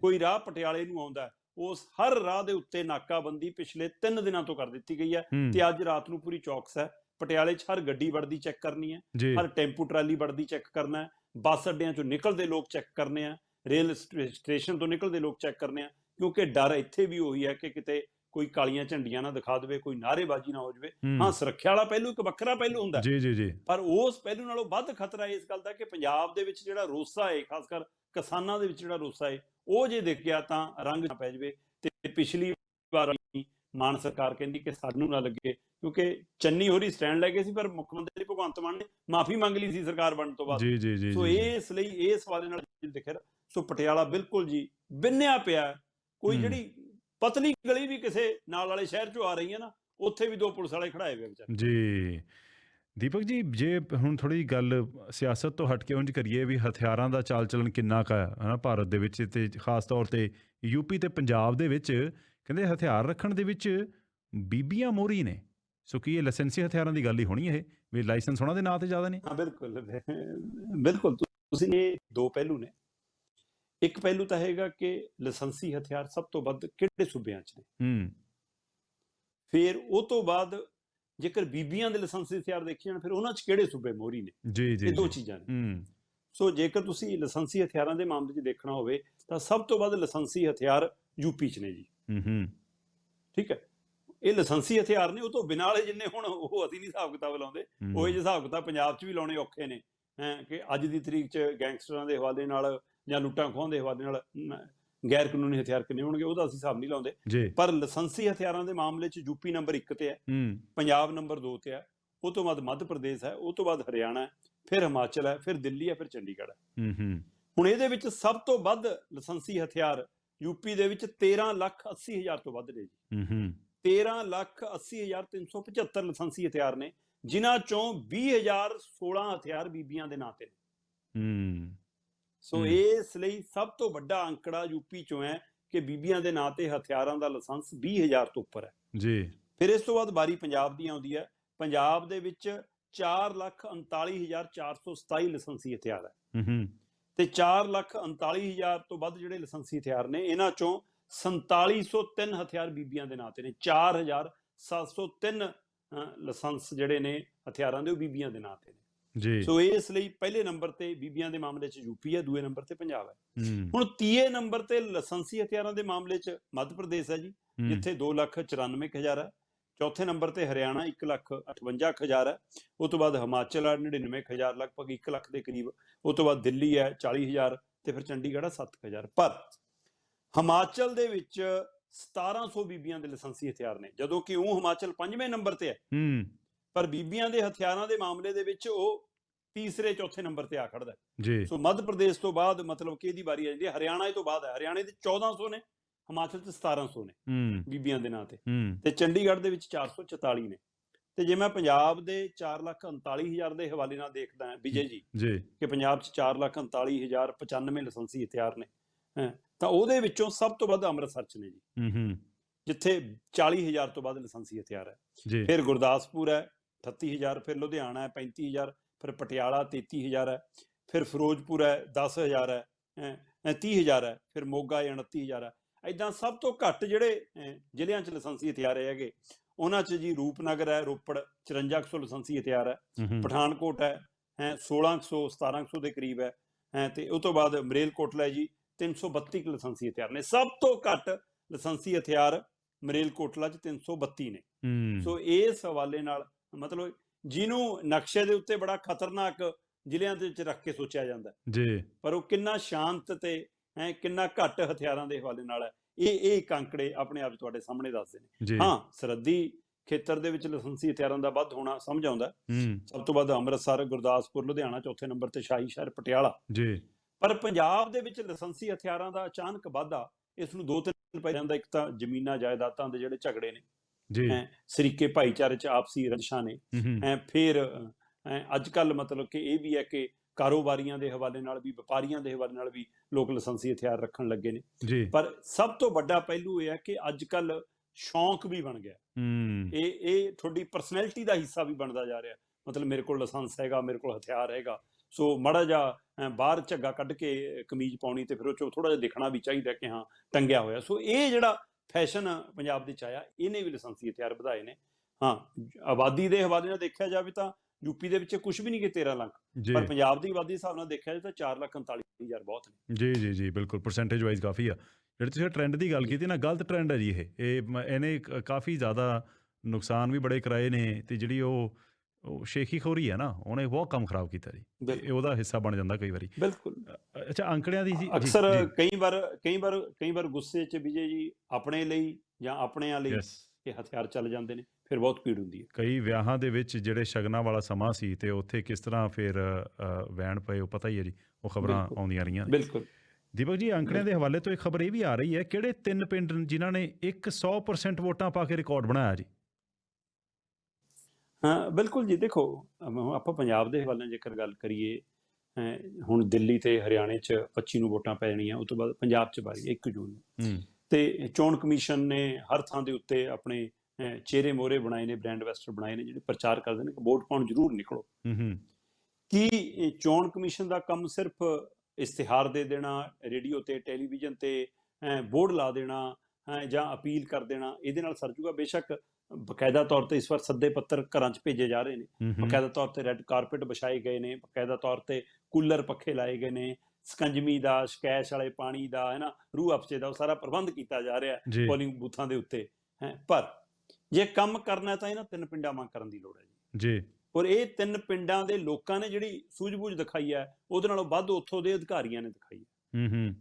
ਕੋਈ ਰਾਹ ਪਟਿਆਲੇ ਨੂੰ ਆਉਂਦਾ ਉਸ ਹਰ ਰਾਹ ਦੇ ਉੱਤੇ ਨਾਕਾਬੰਦੀ ਪਿਛਲੇ 3 ਦਿਨਾਂ ਤੋਂ ਕਰ ਦਿੱਤੀ ਗਈ ਹੈ ਤੇ ਅੱਜ ਰਾਤ ਨੂੰ ਪੂਰੀ ਚੌਕਸ ਹੈ। ਪਟਿਆਲੇ 'ਚ ਹਰ ਗੱਡੀ ਵੜਦੀ ਚੈੱਕ ਕਰਨੀ ਹੈ। ਹਰ ਟੈਂਪੂ ਟਰਾਲੀ ਵੜਦੀ ਚੈੱਕ ਕਰਨਾ ਹੈ। ਬੱਸ ਅੱਡਿਆਂ 'ਚੋਂ ਨਿਕਲਦੇ ਲੋਕ ਚੈੱਕ ਕਰਨੇ ਆ। ਰੇਲ ਸਟੇ- ਸਟੇਸ਼ਨ ਤੋਂ ਨਿਕਲਦੇ ਲੋਕ ਚੈੱਕ ਕਰਨੇ ਆ। ਕਿਉਂਕਿ ਡਰ ਇੱਥੇ ਵੀ ਉਹੀ ਹੈ ਕਿ ਕਿਤੇ ਕੋਈ ਕਾਲੀਆਂ ਝੰਡੀਆਂ ਨਾ ਦਿਖਾ ਦੇਵੇ ਕੋਈ ਨਾਅਰੇਬਾਜ਼ੀ ਨਾ ਹੋ ਜਾਵੇ ਹੂੰ, ਸੁਰੱਖਿਆ ਵਾਲਾ ਪਹਿਲੂ ਇੱਕ ਵੱਖਰਾ ਪਹਿਲੂ ਹੁੰਦਾ। ਜੀ ਜੀ ਜੀ ਪਰ ਉਸ ਪਹਿਲੂ ਨਾਲੋਂ ਵੱਧ ਖਤਰਾ ਇਸ ਗੱਲ ਦਾ ਕਿ ਪੰਜਾਬ ਦੇ ਵਿੱਚ ਜਿਹੜਾ ਰੋਸਾ ਹੈ ਖਾਸ ਕਰ ਕਿਸਾਨਾਂ ਦੇ ਵਿੱਚ ਜਿਹੜਾ ਰੋਸਾ ਹੈ ਉਹ ਜੇ ਦਿਖ ਗਿਆ ਤਾਂ ਰੰਗ ਪੈ ਜਾਵੇ ਤੇ ਪਿਛਲੀ ਵਾਰ ਮਾਨ ਸਰਕਾਰ ਕਹਿੰਦੀ ਕਿ ਸਾਨੂੰ ਨਾ ਲੱਗੇ ਕਿਉਂਕਿ ਚੰਨੀ ਹੋਰੀ ਸਟੈਂਡ ਲੈ ਗਏ ਸੀ ਪਰ ਮੁੱਖ ਮੰਤਰੀ ਭਗਵੰਤ ਮਾਨ ਨੇ ਮਾਫੀ ਮੰਗ ਲਈ ਸੀ ਸਰਕਾਰ ਬਣਨ ਤੋਂ ਬਾਅਦ ਜੀ ਜੀ ਜੀ ਸੋ। ਇਸ ਲਈ ਇਸ ਵਾਲੇ ਨਾਲ ਦਿਖਿਆ ਸੋ ਪਟਿਆਲਾ ਬਿਲਕੁਲ ਜੀ ਬਿੰਨਿਆ ਪਿਆ। ਕੋਈ। ਜਿਹੜੀ ਪਤਲੀ ਗਲੀ ਵੀ ਕਿਸੇ ਨਾਲ ਵਾਲੇ ਸ਼ਹਿਰ ਚੋਂ ਆ ਰਹੀ ਹੈ ਨਾ ਉੱਥੇ ਵੀ ਦੋ ਪੁਲਿਸ ਵਾਲੇ ਖੜਾਏ ਹੋਏ ਵਿਚਾਰੇ। ਜੀ। ਦੀਪਕ ਜੀ ਜੇ ਹੁਣ ਥੋੜੀ ਗੱਲ ਸਿਆਸਤ ਤੋਂ ਹਟ ਕੇ ਉਂਝ ਕਰੀਏ ਵੀ ਹਥਿਆਰਾਂ ਦਾ ਚਾਲ ਚੱਲਣ ਕਿੰਨਾ ਕੁ ਹੈ ਹਨਾ ਭਾਰਤ ਦੇ ਵਿੱਚ ਤੇ ਖਾਸ ਤੌਰ ਤੇ ਯੂਪੀ ਤੇ ਪੰਜਾਬ ਦੇ ਵਿੱਚ ਕਹਿੰਦੇ ਹਥਿਆਰ ਰੱਖਣ ਦੇ ਵਿੱਚ ਬੀਬੀਆਂ ਮੋਰੀ ਨੇ। ਸੋ ਕੀ ਇਹ ਲਾਇਸੈਂਸੀ ਹਥਿਆਰਾਂ ਦੀ ਗੱਲ ਹੀ ਹੋਣੀ ਇਹ ਵੀ ਲਾਇਸੈਂਸ ਉਹਨਾਂ ਦੇ ਨਾਂ ਤੇ ਜ਼ਿਆਦਾ ਨੇ? ਹਾਂ ਬਿਲਕੁਲ। ਬਿਲਕੁਲ ਤੁਸੀਂ ਇਹ ਦੋ ਪਹਿਲੂ ਨੇ। ਇੱਕ ਪਹਿਲੂ ਤਾਂ ਹੈਗਾ ਕਿ ਲਾਇਸੈਂਸੀ ਹਥਿਆਰ ਸਭ ਤੋਂ ਵੱਧ ਕਿਹੜੇ ਸੂਬਿਆਂ 'ਚ ਨੇ? ਹੂੰ। ਫਿਰ ਉਹ ਤੋਂ ਬਾਅਦ ਜੇਕਰ ਬੀਬੀਆਂ ਦੇ ਲਾਇਸੈਂਸੀ ਹਥਿਆਰ ਦੇਖੀ ਜਾਣ ਫਿਰ ਉਹਨਾਂ 'ਚ ਕਿਹੜੇ ਸੂਬੇ ਮੋਹਰੀ ਨੇ? ਜੀ ਜੀ ਇਹ ਦੋ। ਚੀਜ਼ਾਂ ਨੇ। ਹੂੰ। ਸੋ ਜੇਕਰ ਤੁਸੀਂ ਲਾਇਸੈਂਸੀ ਹਥਿਆਰਾਂ ਦੇ ਮਾਮਲੇ 'ਚ ਦੇਖਣਾ ਹੋਵੇ ਤਾਂ ਸਭ ਤੋਂ ਵੱਧ ਲਾਇਸੈਂਸੀ ਹਥਿਆਰ ਯੂਪੀ 'ਚ ਨੇ ਜੀ। ਹੂੰ ਹੂੰ। ਠੀਕ ਹੈ? ਇਹ ਲਾਇਸੈਂਸੀ ਹਥਿਆਰ ਨੇ ਉਹ ਤੋਂ ਬਿਨਾਂ ਵਾਲੇ ਜਿੰਨੇ ਹੁਣ ਉਹ ਅਸੀਂ ਨਹੀਂ ਹਿਸਾਬ ਕਿਤਾਬ ਲਾਉਂਦੇ। ਉਹ ਜਿਹੇ ਹਿਸਾਬ ਕਿਤਾਬ ਪੰਜਾਬ 'ਚ ਵੀ ਲਾਉਣੇ ਔਖੇ ਨੇ ਹੈਂ ਕਿ ਅੱਜ ਦੀ ਤਰੀਕ 'ਚ ਗੈਂਗਸਟਰਾਂ ਦੇ ਹਵਾਲੇ ਨਾਲ ਜਾਂ ਲੁੱਟਾਂ ਖੋਹਾਂ ਦੇ ਹਵਾਲੇ ਨਾਲ ਗੈਰ ਕਾਨੂੰਨੀ ਹਥਿਆਰ ਕਿੰਨੇ ਹੋਣਗੇ ਉਹਦਾ ਅਸੀਂ ਹਿਸਾਬ ਨਹੀਂ ਲਾਉਂਦੇ। ਪਰ ਲਾਇਸੈਂਸੀ ਹਥਿਆਰਾਂ ਦੇ ਮਾਮਲੇ 'ਚ ਯੂਪੀ ਨੰਬਰ 1 ਤੇ ਹੈ ਪੰਜਾਬ ਨੰਬਰ 2 ਤੇ ਹੈ ਉਹ ਤੋਂ ਬਾਅਦ ਮੱਧ ਪ੍ਰਦੇਸ਼ ਹੈ ਉਹ ਤੋਂ ਬਾਅਦ ਹਰਿਆਣਾ ਹੈ ਫਿਰ ਹਿਮਾਚਲ ਹੈ ਫਿਰ ਦਿੱਲੀ ਹੈ ਫਿਰ ਚੰਡੀਗੜ੍ਹ ਹੈ। ਹੁਣ ਇਹਦੇ ਵਿੱਚ ਸਭ ਤੋਂ ਵੱਧ ਲਾਇਸੈਂਸੀ ਹਥਿਆਰ ਯੂਪੀ ਦੇ ਵਿੱਚ 13 ਲੱਖ 80 ਹਜ਼ਾਰ ਤੋਂ ਵੱਧ ਨੇ ਜੀ। ਹੂੰ ਹੂੰ। 13 ਲੱਖ 80 ਹਜ਼ਾਰ 375 ਲਾਇਸੈਂਸੀ ਹਥਿਆਰ ਨੇ ਜਿਨ੍ਹਾਂ ਚੋਂ 20 ਹਜ਼ਾਰ 16 ਹਥਿਆਰ ਬੀਬੀਆਂ ਦੇ ਨਾਂ ਤੇ ਨੇ। ਹੂੰ। ਸੋ। ਇਸ ਲਈ ਸਭ ਤੋਂ ਵੱਡਾ ਅੰਕੜਾ ਯੂਪੀ ਚੋਂ ਹੈ ਕਿ ਬੀਬੀਆਂ ਦੇ ਨਾਂ ਤੇ ਹਥਿਆਰਾਂ ਦਾ ਲਾਇਸੈਂਸ 20000 ਤੋਂ ਉੱਪਰ ਹੈ। ਜੀ। ਫਿਰ ਇਸ ਤੋਂ ਬਾਅਦ ਬਾਰੀ ਪੰਜਾਬ ਦੀ ਆਉਂਦੀ ਹੈ। ਪੰਜਾਬ ਦੇ ਵਿੱਚ 439427 ਲਾਇਸੈਂਸੀ ਹਥਿਆਰ ਹੈ। ਹੂੰ ਤੇ 439000 ਤੋਂ ਵੱਧ ਜਿਹੜੇ ਲਾਇਸੈਂਸੀ ਹਥਿਆਰ ਨੇ ਇਹਨਾਂ ਚੋਂ 4703 ਹਥਿਆਰ ਬੀਬੀਆਂ ਦੇ ਨਾਂ ਤੇ ਨੇ। 4703 ਅ, ਲਾਇਸੈਂਸ ਜਿਹੜੇ ਨੇ ਹਥਿਆਰਾਂ ਦੇ ਉਹ ਬੀਬੀਆਂ ਦੇ ਨਾਂ ਤੇ ਨੇ। ਜੀ। ਸੋ ਇਸ ਲਈ ਪਹਿਲੇ ਨੰਬਰ ਤੇ ਬੀਬੀਆਂ ਦੇ ਮਾਮਲੇ 'ਚ ਯੂਪੀ ਹੈ ਦੂਏ ਨੰਬਰ ਤੇ ਪੰਜਾਬ ਹੈ। ਹੁਣ ਤੀਏ ਨੰਬਰ ਤੇ ਲਾਇਸੈਂਸੀ ਹਥਿਆਰਾਂ ਦੇ ਮਾਮਲੇ 'ਚ ਮੱਧ ਪ੍ਰਦੇਸ਼ ਹੈ ਜੀ ਜਿੱਥੇ 294000 ਹੈ। ਚੌਥੇ ਨੰਬਰ ਤੇ ਹਰਿਆਣਾ 158000 ਹੈ। ਉਸ ਤੋਂ ਬਾਅਦ ਹਿਮਾਚਲ ਹੈ 99000 ਲਗਭਗ 1 ਲੱਖ ਦੇ ਕਰੀਬ। ਉਸ ਤੋਂ ਬਾਅਦ ਦਿੱਲੀ ਹੈ 40000 ਤੇ ਫਿਰ ਚੰਡੀਗੜ੍ਹ ਹੈ 7000 ਪਰ ਹਿਮਾਚਲ ਦੇ ਵਿੱਚ 1700 ਬੀਬੀਆਂ ਦੇ ਲਾਇਸੈਂਸੀ ਹਥਿਆਰ ਨੇ। ਜਦੋਂ ਕਿ ਉਹ ਹਿਮਾਚਲ ਪੰਜਵੇਂ ਨੰਬਰ ਤੇ ਹੈ। ਹੂੰ। ਪਰ ਬੀਬੀਆਂ ਦੇ ਹਥਿਆਰਾਂ ਦੇ ਮਾਮਲੇ ਦੇ ਵਿੱਚ ਉਹ ਤੀਸਰੇ ਚੌਥੇ ਨੰਬਰ ਤੇ ਆ ਖੜਦਾ। ਜੀ। ਸੋ ਮੱਧ ਪ੍ਰਦੇਸ਼ ਤੋਂ ਬਾਅਦ ਮਤਲਬ ਕਿ ਇਹਦੀ ਵਾਰੀ ਆ ਜਾਂਦੀ ਹੈ। ਹਰਿਆਣਾ ਤੋਂ ਬਾਅਦ ਹੈ। ਹਰਿਆਣੇ ਦੇ 1400 ਨੇ ਹਿਮਾਚਲ ਚ 1700 ਨੇ ਬੀਬੀਆਂ ਦੇ ਨਾਂ ਤੇ। ਤੇ ਚੰਡੀਗੜ੍ਹ ਦੇ ਵਿੱਚ 444 ਨੇ। ਤੇ ਜੇ ਮੈਂ ਪੰਜਾਬ ਦੇ 439000 ਦੇ ਹਵਾਲੇ ਨਾਲ ਦੇਖਦਾ ਹਾਂ ਵਿਜੇ ਜੀ ਜੀ। ਕਿ ਪੰਜਾਬ 'ਚ 439095 ਲਾਇਸੈਂਸੀ ਹਥਿਆਰ ਨੇ ਤਾਂ ਉਹਦੇ ਵਿੱਚੋਂ ਸਭ ਤੋਂ ਵੱਧ ਅੰਮ੍ਰਿਤਸਰ 'ਚ ਨੇ ਜੀ। ਹੂੰ ਹੂੰ। ਜਿੱਥੇ 40000 ਤੋਂ ਵੱਧ ਲਾਇਸੈਂਸੀ ਹਥਿਆਰ ਹੈ। ਫਿਰ ਗੁਰਦਾਸਪੁਰ ਹੈ 38000 ਫਿਰ ਲੁਧਿਆਣਾ ਹੈ 35000 ਫਿਰ ਪਟਿਆਲਾ 33000 ਹੈ ਫਿਰ ਫਿਰੋਜ਼ਪੁਰ ਹੈ 10000 ਹੈ ਹੈਂ, ਅਹ 30000 ਹੈ ਫਿਰ ਮੋਗਾ ਹੈ 29000 ਹੈ ਐਦਾਂ ਸਭ ਤੋਂ ਘੱਟ ਜਿਹੜੇ ਜ਼ਿਲ੍ਹਿਆਂ 'ਚ ਲਾਇਸੈਂਸੀ ਹਥਿਆਰ ਹੈਗੇ ਉਹਨਾਂ 'ਚ ਜੀ ਰੂਪਨਗਰ ਹੈ ਰੋਪੜ 5400 ਲਾਇਸੈਂਸੀ ਹਥਿਆਰ ਹੈ ਪਠਾਨਕੋਟ ਹੈ ਹੈ 1600 1700 ਦੇ ਕਰੀਬ ਹੈ ਹੈ ਤੇ ਉਸ ਤੋਂ ਬਾਅਦ ਮਰੇਲਕੋਟਲਾ ਹੈ ਜੀ 332 ਕੁ ਲਾਇਸੈਂਸੀ ਹਥਿਆਰ ਨੇ ਸਭ ਤੋਂ ਘੱਟ ਲਾਇਸੈਂਸੀ ਹਥਿਆਰ ਮਰੇਲਕੋਟਲਾ 'ਚ 332 ਨੇ ਸੋ ਇਸ ਹਵਾਲੇ ਨਾਲ ਮਤਲਬ ਜਿਹਨੂੰ ਨਕਸ਼ੇ ਦੇ ਉੱਤੇ ਬੜਾ ਖਤਰਨਾਕ ਜ਼ਿਲ੍ਹਿਆਂ ਦੇ ਵਿੱਚ ਰੱਖ ਕੇ ਸੋਚਿਆ ਜਾਂਦਾ ਜੀ। ਪਰ ਉਹ ਕਿੰਨਾ ਸ਼ਾਂਤ ਤੇ ਹੈ ਕਿੰਨਾ ਘੱਟ ਹਥਿਆਰਾਂ ਦੇ ਹਵਾਲੇ ਨਾਲ ਹੈ। ਇਹ ਇਹ ਇੱਕ ਅੰਕੜੇ ਆਪਣੇ ਆਪ ਤੁਹਾਡੇ ਸਾਹਮਣੇ ਦੱਸਦੇ ਨੇ। ਹਾਂ ਸਰਹੱਦੀ ਖੇਤਰ ਦੇ ਵਿੱਚ ਲਾਇਸੈਂਸੀ ਹਥਿਆਰਾਂ ਦਾ ਵੱਧ ਹੋਣਾ ਸਮਝ ਆਉਂਦਾ ਸਭ ਤੋਂ ਵੱਧ ਅੰਮ੍ਰਿਤਸਰ ਗੁਰਦਾਸਪੁਰ ਲੁਧਿਆਣਾ ਚੌਥੇ ਨੰਬਰ ਤੇ ਸ਼ਾਹੀ ਸ਼ਹਿਰ ਪਟਿਆਲਾ। ਜੀ। ਪਰ ਪੰਜਾਬ ਦੇ ਵਿੱਚ ਲਾਇਸੈਂਸੀ ਹਥਿਆਰਾਂ ਦਾ ਅਚਾਨਕ ਵਾਧਾ ਇਸ ਨੂੰ ਦੋ ਤਿੰਨ ਪੈ ਜਾਂਦਾ ਇੱਕ ਤਾਂ ਜ਼ਮੀਨਾਂ ਜਾਇਦਾਦਾਂ ਦੇ ਜਿਹੜੇ ਝਗੜੇ ਨੇ ਜੀ। ਸਰੀਕੇ ਭਾਈਚਾਰੇ ਚ ਆਪਸੀ ਰੰਜਿਸ਼ਾਂ ਨੇ। ਐ ਫਿਰ ਅੱਜ ਕੱਲ ਮਤਲਬ ਕਿ ਇਹ ਵੀ ਹੈ ਕਿ ਕਾਰੋਬਾਰੀਆਂ ਦੇ ਹਵਾਲੇ ਨਾਲ ਵੀ ਵਪਾਰੀਆਂ ਦੇ ਹਵਾਲੇ ਨਾਲ ਵੀ ਲੋਕ ਲਾਇਸੈਂਸੀ ਹਥਿਆਰ ਰੱਖਣ ਲੱਗੇ ਨੇ। ਪਰ ਸਭ ਤੋਂ ਵੱਡਾ ਪਹਿਲੂ ਇਹ ਹੈ ਕਿ ਅੱਜ ਕੱਲ ਸ਼ੌਂਕ ਵੀ ਬਣ ਗਿਆ। ਇਹ ਇਹ ਤੁਹਾਡੀ ਪਰਸਨੈਲਿਟੀ ਦਾ ਹਿੱਸਾ ਵੀ ਬਣਦਾ ਜਾ ਰਿਹਾ। ਮਤਲਬ ਮੇਰੇ ਕੋਲ ਲਾਇਸੈਂਸ ਹੈਗਾ ਮੇਰੇ ਕੋਲ ਹਥਿਆਰ ਹੈਗਾ। ਸੋ ਮੜਾ ਜਾ ਬਾਹਰ ਝੱਗਾ ਕੱਢ ਕੇ ਕਮੀਜ਼ ਪਾਉਣੀ ਤੇ ਫਿਰ ਉਹ ਚੋਂ ਥੋੜਾ ਜਿਹਾ ਦਿਖਣਾ ਵੀ ਚਾਹੀਦਾ ਕਿ ਹਾਂ ਟੰਗਿਆ ਹੋਇਆ। ਸੋ ਇਹ ਜਿਹੜਾ ਫੈਸ਼ਨ ਪੰਜਾਬ ਦੇ ਚ ਆਇਆ ਇਹਨੇ ਵੀ ਲਾਇਸੈਂਸੀ ਹਥਿਆਰ ਵਧਾਏ ਨੇ। ਹਾਂ ਆਬਾਦੀ ਦੇ ਹਵਾਲੇ ਨਾਲ ਦੇਖਿਆ ਜਾਵੇ ਤਾਂ ਯੂਪੀ ਦੇ ਵਿੱਚ ਕੁਝ ਵੀ ਨਹੀਂ ਕਿ 13 ਲੱਖ। ਪਰ ਪੰਜਾਬ ਦੀ ਆਬਾਦੀ ਹਿਸਾਬ ਨਾਲ ਦੇਖਿਆ ਜਾਵੇ ਤਾਂ 4 ਲੱਖ 39 ਹਜ਼ਾਰ ਬਹੁਤ ਨੇ। ਜੀ ਜੀ ਜੀ ਬਿਲਕੁਲ ਪਰਸੈਂਟੇਜ ਵਾਈਜ਼ ਕਾਫੀ ਆ। ਜਿਹੜੇ ਤੁਸੀਂ ਟ੍ਰੈਂਡ ਦੀ ਗੱਲ ਕੀਤੀ ਨਾ ਗਲਤ ਟ੍ਰੈਂਡ ਹੈ ਜੀ ਇਹ। ਇਹਨੇ ਕਾਫੀ ਜ਼ਿਆਦਾ ਨੁਕਸਾਨ ਵੀ ਬੜੇ ਕਰਾਏ ਨੇ ਤੇ ਜਿਹੜੀ ਉਹ ਉਹ ਸ਼ੇਖੀ ਖੋਰੀ ਹੈ ਨਾ ਉਹਨੇ ਬਹੁਤ ਕੰਮ ਖਰਾਬ ਕੀਤਾ ਜੀ। ਇਹ ਉਹਦਾ ਹਿੱਸਾ ਬਣ ਜਾਂਦਾ ਕਈ ਵਾਰੀ। ਬਿਲਕੁਲ। ਅੱਛਾ ਅੰਕੜਿਆਂ ਦੀ ਜੀ ਅਕਸਰ ਕਈ ਵਾਰ ਕਈ ਵਾਰ ਕਈ ਵਾਰ ਗੁੱਸੇ 'ਚ ਵਿਜੇ ਜੀ ਆਪਣੇ ਲਈ ਜਾਂ ਆਪਣਿਆਂ ਲਈ ਇਹ ਹਥਿਆਰ ਚੱਲ ਜਾਂਦੇ ਨੇ ਫਿਰ ਬਹੁਤ ਪੀੜ ਹੁੰਦੀ ਹੈ। ਕਈ ਵਿਆਹਾਂ ਦੇ ਵਿੱਚ ਜਿਹੜੇ ਸ਼ਗਨਾਂ ਵਾਲਾ ਸਮਾਂ ਸੀ ਤੇ ਉੱਥੇ ਕਿਸ ਤਰ੍ਹਾਂ ਫਿਰ ਵੈਣ ਪਏ ਉਹ ਪਤਾ ਹੀ ਹੈ ਜੀ ਉਹ ਖਬਰਾਂ। ਆਉਂਦੀਆਂ ਰਹੀਆਂ। ਨੇ ਬਿਲਕੁਲ। ਦੀਪਕ ਜੀ ਅੰਕੜਿਆਂ ਦੇ ਹਵਾਲੇ ਤੋਂ ਇੱਕ ਖਬਰ ਇਹ ਵੀ ਆ ਰਹੀ ਹੈ ਕਿਹੜੇ ਤਿੰਨ ਪਿੰਡ ਜਿਨ੍ਹਾਂ ਨੇ 100% ਵੋਟਾਂ ਪਾ ਕੇ ਰਿਕਾਰਡ ਬਣਾਇਆ ਜੀ? ਹਾਂ ਬਿਲਕੁਲ ਜੀ ਦੇਖੋ ਆਪਾਂ ਪੰਜਾਬ ਦੇ ਹਵਾਲੇ ਨਾਲ ਜੇਕਰ ਗੱਲ ਕਰੀਏ ਹੁਣ ਦਿੱਲੀ ਤੇ ਹਰਿਆਣੇ 'ਚ 25 ਨੂੰ ਵੋਟਾਂ ਪੈ ਜਾਣੀਆਂ ਉਸ ਤੋਂ ਬਾਅਦ ਪੰਜਾਬ 'ਚ ਹੈ 1 ਜੂਨ ਨੂੰ। ਤੇ ਚੋਣ ਕਮਿਸ਼ਨ ਨੇ ਹਰ ਥਾਂ ਦੇ ਉੱਤੇ ਆਪਣੇ ਚਿਹਰੇ ਮੋਹਰੇ ਬਣਾਏ ਨੇ ਬ੍ਰਾਂਡ ਐਂਬੈਸਡਰ ਬਣਾਏ ਨੇ ਜਿਹੜੇ ਪ੍ਰਚਾਰ ਕਰਦੇ ਨੇ ਕਿ ਵੋਟ ਪਾਉਣ ਜ਼ਰੂਰ ਨਿਕਲੋ। ਕੀ ਚੋਣ ਕਮਿਸ਼ਨ ਦਾ ਕੰਮ ਸਿਰਫ ਇਸ਼ਤਿਹਾਰ ਦੇ ਦੇਣਾ ਰੇਡੀਓ ਤੇ ਟੈਲੀਵਿਜ਼ਨ ਤੇ ਬੋਰਡ ਲਾ ਦੇਣਾ ਜਾਂ ਅਪੀਲ ਕਰ ਦੇਣਾ ਇਹਦੇ ਨਾਲ ਸਰ ਜੂਗਾ ਬੇਸ਼ੱਕ ਬਕਾਇਦਾ ਤੌਰ ਤੇ ਇਸ ਵਾਰ ਸੱਦੇ ਪੱਤਰ ਘਰਾਂ 'ਚ ਭੇਜੇ ਜਾ ਰਹੇ ਨੇ। ਬਕਾਇਦਾ ਤੌਰ ਤੇ ਰੈੱਡ ਕਾਰਪੇਟ ਵਿਛਾਏ ਗਏ ਨੇ ਬਕਾਇਦਾ ਤੌਰ ਤੇ ਕੂਲਰ ਪੱਖੇ ਲਾਏ ਗਏ ਨੇ ਸਕੰਜਮੀ ਦਾ ਸ਼ਕੈਸ਼ ਵਾਲੇ ਪਾਣੀ ਦਾ ਹੈ ਨਾ ਰੂਹ ਅਫਸੇ ਦਾ ਉਹ ਸਾਰਾ ਪ੍ਰਬੰਧ ਕੀਤਾ ਜਾ ਰਿਹਾ ਪੋਲਿੰਗ ਬੂਥਾਂ ਦੇ ਉੱਤੇ ਹੈ। ਪਰ ਜੇ ਕੰਮ ਕਰਨਾ ਤਾਂ ਇਹਨਾਂ ਤਿੰਨ ਪਿੰਡਾਂ ਵਾਂ ਕਰਨ ਦੀ ਲੋੜ ਹੈ ਜੀ। ਜੀ। ਔਰ ਇਹ ਤਿੰਨ ਪਿੰਡਾਂ ਦੇ ਲੋਕਾਂ ਨੇ ਜਿਹੜੀ ਸੂਝ-ਬੂਝ ਦਿਖਾਈ ਹੈ ਉਹਦੇ ਨਾਲੋਂ ਵੱਧ ਉੱਥੋਂ ਦੇ ਅਧਿਕਾਰੀਆਂ ਨੇ ਦਿਖਾਈ ਹੈ। ਹੂੰ ਹੂੰ।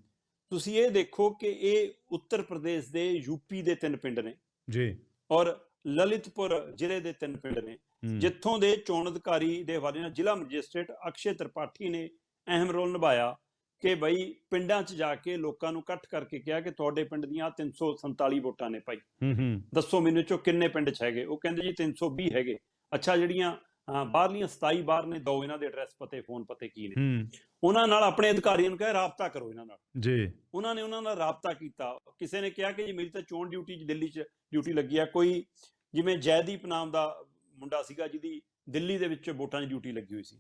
ਤੁਸੀਂ ਇਹ ਦੇਖੋ ਕਿ ਇਹ ਉੱਤਰ ਪ੍ਰਦੇਸ਼ ਦੇ ਯੂਪੀ ਦੇ ਤਿੰਨ ਪਿੰਡ ਨੇ। ਜੀ। ਔਰ ਲਲਿਤਪੁਰ ਜ਼ਿਲ੍ਹੇ ਦੇ ਤਿੰਨ ਪਿੰਡ ਨੇ ਜਿੱਥੋਂ ਦੇ ਚੋਣ ਅਧਿਕਾਰੀ ਦੇ ਹਵਾਲੇ ਨਾਲ ਜ਼ਿਲ੍ਹਾ ਮੈਜਿਸਟ੍ਰੇਟ ਅਕਸ਼ੇ ਤ੍ਰਿਪਾਠੀ ਨੇ ਅਹਿਮ ਰੋਲ ਨਿਭਾਇਆ ਕਿ ਬਈ ਪਿੰਡਾਂ 'ਚ ਜਾ ਕੇ ਲੋਕਾਂ ਨੂੰ ਇਕੱਠ ਕਰਕੇ ਕਿਹਾ ਕਿ ਤੁਹਾਡੇ ਪਿੰਡ ਦੀਆਂ 347 ਵੋਟਾਂ ਨੇ ਭਾਈ। ਹੂੰ ਹੂੰ। ਦੱਸੋ ਮੈਨੂੰ ਚੋਂ ਕਿੰਨੇ ਪਿੰਡ 'ਚ ਹੈਗੇ? ਉਹ ਕਹਿੰਦੇ ਜੀ 320 ਹੈਗੇ। ਅੱਛਾ ਜਿਹੜੀਆਂ ਬਾਹਰਲੀਆਂ 27 ਬਾਹਰ ਨੇ ਦੋ ਇਹਨਾਂ ਦੇ ਐਡਰੈਸ ਪਤੇ ਫੋਨ ਪਤੇ ਕੀ ਨੇ। ਉਹਨਾਂ ਨਾਲ ਆਪਣੇ ਅਧਿਕਾਰੀਆਂ ਨੂੰ ਕਹੇ ਰਾਬਤਾ ਕਰੋ ਇਹਨਾਂ ਨਾਲ। ਜੀ। ਉਹਨਾਂ ਨੇ ਉਹਨਾਂ ਨਾਲ ਰਾਬਤਾ ਕੀਤਾ। ਕਿਸੇ ਨੇ ਕਿਹਾ ਕਿ ਜੀ ਮੇਰੀ ਤਾਂ ਚੋਣ ਡਿਊਟੀ ਦਿੱਲੀ 'ਚ ਡਿਊਟੀ ਲੱਗੀ ਆ। ਕੋਈ ਜਿਵੇਂ ਜੈਦੀਪ ਨਾਮ ਦਾ ਮੁੰਡਾ ਸੀਗਾ ਜਿਹਦੀ ਦਿੱਲੀ ਦੇ ਵਿੱਚ ਵੋਟਾਂ 'ਚ ਡਿਊਟੀ ਲੱਗੀ ਹੋਈ ਸੀ।